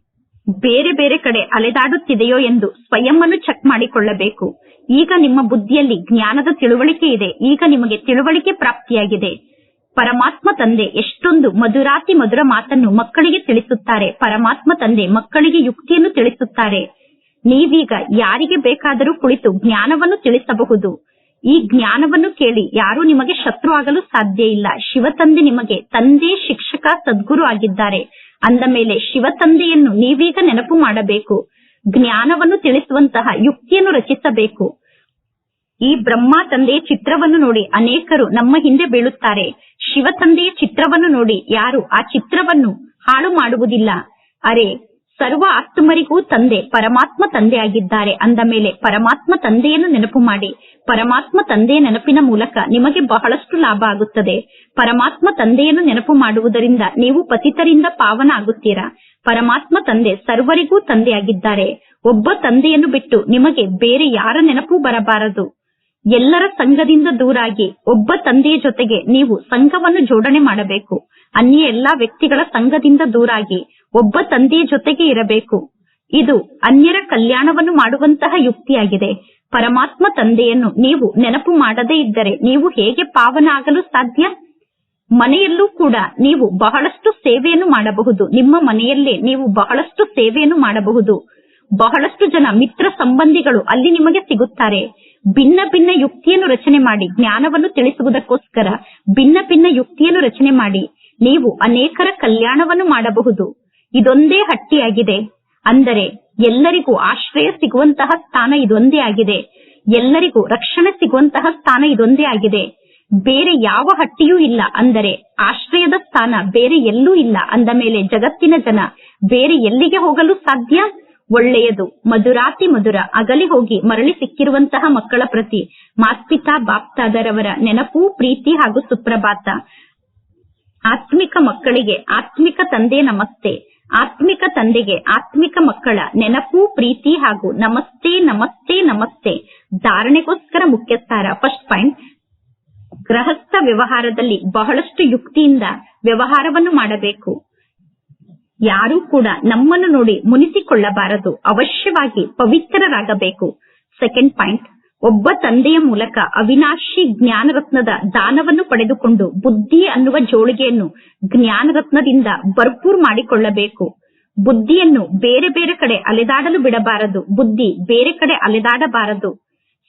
ಬೇರೆ ಬೇರೆ ಕಡೆ ಅಲೆದಾಡುತ್ತಿದೆಯೋ ಎಂದು ಸ್ವಯಂ ಅನ್ನು ಚೆಕ್ ಮಾಡಿಕೊಳ್ಳಬೇಕು. ಈಗ ನಿಮ್ಮ ಬುದ್ಧಿಯಲ್ಲಿ ಜ್ಞಾನದ ತಿಳುವಳಿಕೆ ಇದೆ. ಈಗ ನಿಮಗೆ ತಿಳುವಳಿಕೆ ಪ್ರಾಪ್ತಿಯಾಗಿದೆ. ಪರಮಾತ್ಮ ತಂದೆ ಎಷ್ಟೊಂದು ಮಧುರಾತಿ ಮಧುರ ಮಾತನ್ನು ಮಕ್ಕಳಿಗೆ ತಿಳಿಸುತ್ತಾರೆ. ಪರಮಾತ್ಮ ತಂದೆ ಮಕ್ಕಳಿಗೆ ಯುಕ್ತಿಯನ್ನು ತಿಳಿಸುತ್ತಾರೆ. ನೀವೀಗ ಯಾರಿಗೆ ಬೇಕಾದರೂ ಕುಳಿತು ಜ್ಞಾನವನ್ನು ತಿಳಿಸಬಹುದು. ಈ ಜ್ಞಾನವನ್ನು ಕೇಳಿ ಯಾರೂ ನಿಮಗೆ ಶತ್ರು ಆಗಲು ಸಾಧ್ಯ ಇಲ್ಲ. ಶಿವತಂದೆ ನಿಮಗೆ ತಂದೆ, ಶಿಕ್ಷಕ, ಸದ್ಗುರು ಆಗಿದ್ದಾರೆ. ಅಂದ ಮೇಲೆ ಶಿವತಂದೆಯನ್ನು ನೀವೀಗ ನೆನಪು ಮಾಡಬೇಕು. ಜ್ಞಾನವನ್ನು ತಿಳಿಸುವಂತಹ ಯುಕ್ತಿಯನ್ನು ರಚಿಸಬೇಕು. ಈ ಬ್ರಹ್ಮ ತಂದೆಯ ಚಿತ್ರವನ್ನು ನೋಡಿ ಅನೇಕರು ನಮ್ಮ ಹಿಂದೆ ಬೀಳುತ್ತಾರೆ. ಶಿವ ತಂದೆಯ ಚಿತ್ರವನ್ನು ನೋಡಿ ಯಾರು ಆ ಚಿತ್ರವನ್ನು ಹಾಳು ಮಾಡುವುದಿಲ್ಲ. ಅರೆ ಸರ್ವ ಆತ್ಮರಿಗೂ ತಂದೆ, ಪರಮಾತ್ಮ ತಂದೆಯಾಗಿದ್ದಾರೆ. ಅಂದ ಮೇಲೆ ಪರಮಾತ್ಮ ತಂದೆಯನ್ನು ನೆನಪು ಮಾಡಿ. ಪರಮಾತ್ಮ ತಂದೆಯ ನೆನಪಿನ ಮೂಲಕ ನಿಮಗೆ ಬಹಳಷ್ಟು ಲಾಭ ಆಗುತ್ತದೆ. ಪರಮಾತ್ಮ ತಂದೆಯನ್ನು ನೆನಪು ಮಾಡುವುದರಿಂದ ನೀವು ಪತಿತರಿಂದ ಪಾವನ ಆಗುತ್ತೀರಾ? ಪರಮಾತ್ಮ ತಂದೆ ಸರ್ವರಿಗೂ ತಂದೆಯಾಗಿದ್ದಾರೆ. ಒಬ್ಬ ತಂದೆಯನ್ನು ಬಿಟ್ಟು ನಿಮಗೆ ಬೇರೆ ಯಾರ ನೆನಪು ಬರಬಾರದು? ಎಲ್ಲರ ಸಂಘದಿಂದ ದೂರಾಗಿ ಒಬ್ಬ ತಂದೆಯ ಜೊತೆಗೆ ನೀವು ಸಂಘವನ್ನು ಜೋಡಣೆ ಮಾಡಬೇಕು. ಅನ್ಯ ಎಲ್ಲಾ ವ್ಯಕ್ತಿಗಳ ಸಂಘದಿಂದ ದೂರಾಗಿ ಒಬ್ಬ ತಂದೆಯ ಜೊತೆಗೆ ಇರಬೇಕು. ಇದು ಅನ್ಯರ ಕಲ್ಯಾಣವನ್ನು ಮಾಡುವಂತಹ ಯುಕ್ತಿಯಾಗಿದೆ. ಪರಮಾತ್ಮ ತಂದೆಯನ್ನು ನೀವು ನೆನಪು ಮಾಡದೇ ಇದ್ದರೆ ನೀವು ಹೇಗೆ ಪಾವನ ಆಗಲು ಸಾಧ್ಯ? ಮನೆಯಲ್ಲೂ ಕೂಡ ನೀವು ಬಹಳಷ್ಟು ಸೇವೆಯನ್ನು ಮಾಡಬಹುದು. ನಿಮ್ಮ ಮನೆಯಲ್ಲೇ ನೀವು ಬಹಳಷ್ಟು ಸೇವೆಯನ್ನು ಮಾಡಬಹುದು. ಬಹಳಷ್ಟು ಜನ ಮಿತ್ರ ಸಂಬಂಧಿಗಳು ಅಲ್ಲಿ ನಿಮಗೆ ಸಿಗುತ್ತಾರೆ. ಭಿನ್ನ ಭಿನ್ನ ಯುಕ್ತಿಯನ್ನು ರಚನೆ ಮಾಡಿ ಜ್ಞಾನವನ್ನು ತಿಳಿಸುವುದಕ್ಕೋಸ್ಕರ ಭಿನ್ನ ಭಿನ್ನ ಯುಕ್ತಿಯನ್ನು ರಚನೆ ಮಾಡಿ ನೀವು ಅನೇಕರ ಕಲ್ಯಾಣವನ್ನು ಮಾಡಬಹುದು. ಇದೊಂದೇ ಹಟ್ಟಿಯಾಗಿದೆ ಅಂದರೆ ಎಲ್ಲರಿಗೂ ಆಶ್ರಯ ಸಿಗುವಂತಹ ಸ್ಥಾನ ಇದೊಂದೇ ಆಗಿದೆ. ಎಲ್ಲರಿಗೂ ರಕ್ಷಣೆ ಸಿಗುವಂತಹ ಸ್ಥಾನ ಇದೊಂದೇ ಆಗಿದೆ. ಬೇರೆ ಯಾವ ಹಟ್ಟಿಯೂ ಇಲ್ಲ. ಅಂದರೆ ಆಶ್ರಯದ ಸ್ಥಾನ ಬೇರೆ ಎಲ್ಲೂ ಇಲ್ಲ. ಅಂದ ಮೇಲೆ ಜಗತ್ತಿನ ಜನ ಬೇರೆ ಎಲ್ಲಿಗೆ ಹೋಗಲು ಸಾಧ್ಯ? ಒಳ್ಳೆಯದು. ಮಧುರಾತಿ ಮಧುರ. ಅಗಲಿ ಹೋಗಿ ಮರಳಿ ಸಿಕ್ಕಿರುವಂತಹ ಮಕ್ಕಳ ಪ್ರತಿ ಮಾತ್ಪಿತಾ ಬಾಪ್ತಾದರವರ ನೆನಪು, ಪ್ರೀತಿ ಹಾಗೂ ಸುಪ್ರಭಾತ. ಆತ್ಮಿಕ ಮಕ್ಕಳಿಗೆ ಆತ್ಮಿಕ ತಂದೆ ನಮಸ್ತೆ. ಆತ್ಮಿಕ ತಂದೆಗೆ, ಆತ್ಮಿಕ ಮಕ್ಕಳ ನೆನಪು, ಪ್ರೀತಿ ಹಾಗೂ ನಮಸ್ತೆ ನಮಸ್ತೆ ನಮಸ್ತೆ. ಧಾರಣೆಗೋಸ್ಕರ ಮುಖ್ಯಸ್ಥಾರ. ಫಸ್ಟ್ ಪಾಯಿಂಟ್ ಗೃಹಸ್ಥ ವ್ಯವಹಾರದಲ್ಲಿ ಬಹಳಷ್ಟು ಯುಕ್ತಿಯಿಂದ ವ್ಯವಹಾರವನ್ನು ಮಾಡಬೇಕು. ಯಾರೂ ಕೂಡ ನಮ್ಮನ್ನು ನೋಡಿ ಮುನಿಸಿಕೊಳ್ಳಬಾರದು. ಅವಶ್ಯವಾಗಿ ಪವಿತ್ರರಾಗಬೇಕು. ಸೆಕೆಂಡ್ ಪಾಯಿಂಟ್ ಒಬ್ಬ ತಂದೆಯ ಮೂಲಕ ಅವಿನಾಶಿ ಜ್ಞಾನರತ್ನದ ದಾನವನ್ನು ಪಡೆದುಕೊಂಡು ಬುದ್ಧಿ ಅನ್ನುವ ಜೋಳಿಗೆಯನ್ನು ಜ್ಞಾನರತ್ನದಿಂದ ಭರ್ಪೂರ್ ಮಾಡಿಕೊಳ್ಳಬೇಕು. ಬುದ್ಧಿಯನ್ನು ಬೇರೆ ಬೇರೆ ಕಡೆ ಅಲೆದಾಡಲು ಬಿಡಬಾರದು. ಬುದ್ಧಿ ಬೇರೆ ಕಡೆ ಅಲೆದಾಡಬಾರದು.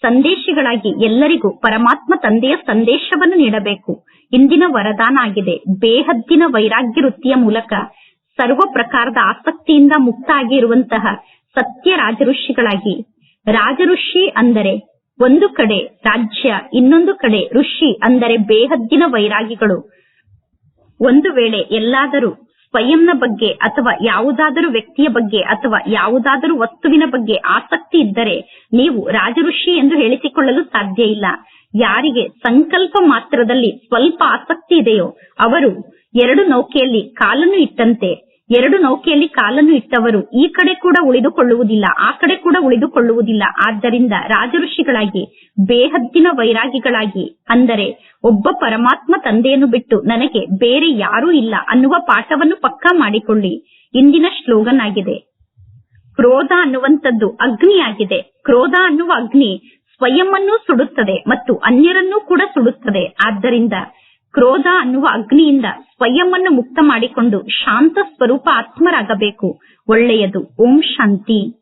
ಸಂದೇಶಿಗಳಾಗಿ ಎಲ್ಲರಿಗೂ ಪರಮಾತ್ಮ ತಂದೆಯ ಸಂದೇಶವನ್ನು ನೀಡಬೇಕು. ಇಂದಿನ ವರದಾನ ಆಗಿದೆ. ಬೇಹದ್ದಿನ ವೈರಾಗ್ಯ ವೃತ್ತಿಯ ಮೂಲಕ ಸರ್ವ ಪ್ರಕಾರದ ಆಸಕ್ತಿಯಿಂದ ಮುಕ್ತ ಆಗಿರುವಂತಹ ಸತ್ಯ ರಾಜಋಷಿಗಳಾಗಿ. ರಾಜಋಷಿ ಅಂದರೆ ಒಂದು ಕಡೆ ರಾಜ್ಯ, ಇನ್ನೊಂದು ಕಡೆ ಋಷಿ, ಅಂದರೆ ಬೇಹದ್ದಿನ ವೈರಾಗಿಗಳು. ಒಂದು ವೇಳೆ ಎಲ್ಲಾದರೂ ಸ್ವಯಂನ ಬಗ್ಗೆ ಅಥವಾ ಯಾವುದಾದರೂ ವ್ಯಕ್ತಿಯ ಬಗ್ಗೆ ಅಥವಾ ಯಾವುದಾದರೂ ವಸ್ತುವಿನ ಬಗ್ಗೆ ಆಸಕ್ತಿ ಇದ್ದರೆ ನೀವು ರಾಜಋಷಿ ಎಂದು ಹೇಳಿಸಿಕೊಳ್ಳಲು ಸಾಧ್ಯ ಇಲ್ಲ. ಯಾರಿಗೆ ಸಂಕಲ್ಪ ಮಾತ್ರದಲ್ಲಿ ಸ್ವಲ್ಪ ಆಸಕ್ತಿ ಇದೆಯೋ ಅವರು ಎರಡು ನೌಕೆಯಲ್ಲಿ ಕಾಲನ್ನು ಇಟ್ಟಂತೆ ಎರಡು ನೌಕೆಯಲ್ಲಿ ಕಾಲನ್ನು ಇಟ್ಟವರು. ಈ ಕಡೆ ಕೂಡ ಉಳಿದುಕೊಳ್ಳುವುದಿಲ್ಲ, ಆ ಕಡೆ ಕೂಡ ಉಳಿದುಕೊಳ್ಳುವುದಿಲ್ಲ. ಆದ್ದರಿಂದ ರಾಜಋಷಿಗಳಾಗಿ, ಬೇಹದ್ದಿನ ವೈರಾಗಿಗಳಾಗಿ, ಅಂದರೆ ಒಬ್ಬ ಪರಮಾತ್ಮ ತಂದೆಯನ್ನು ಬಿಟ್ಟು ನನಗೆ ಬೇರೆ ಯಾರೂ ಇಲ್ಲ ಅನ್ನುವ ಪಾಠವನ್ನು ಪಕ್ಕಾ ಮಾಡಿಕೊಳ್ಳಿ. ಇಂದಿನ ಶ್ಲೋಗನ್ ಆಗಿದೆ ಕ್ರೋಧ ಅನ್ನುವಂಥದ್ದು ಅಗ್ನಿಯಾಗಿದೆ. ಕ್ರೋಧ ಅನ್ನುವ ಅಗ್ನಿ ಸ್ವಯಂವನ್ನು ಸುಡುತ್ತದೆ ಮತ್ತು ಅನ್ಯರನ್ನೂ ಕೂಡ ಸುಡುತ್ತದೆ. ಆದ್ದರಿಂದ ಕ್ರೋಧ ಅನ್ನುವ ಅಗ್ನಿಯಿಂದ ಸ್ವಯಂವನ್ನು ಮುಕ್ತ ಮಾಡಿಕೊಂಡು ಶಾಂತ ಸ್ವರೂಪ ಆತ್ಮರಾಗಬೇಕು. ಒಳ್ಳೆಯದು. ಓಂ ಶಾಂತಿ.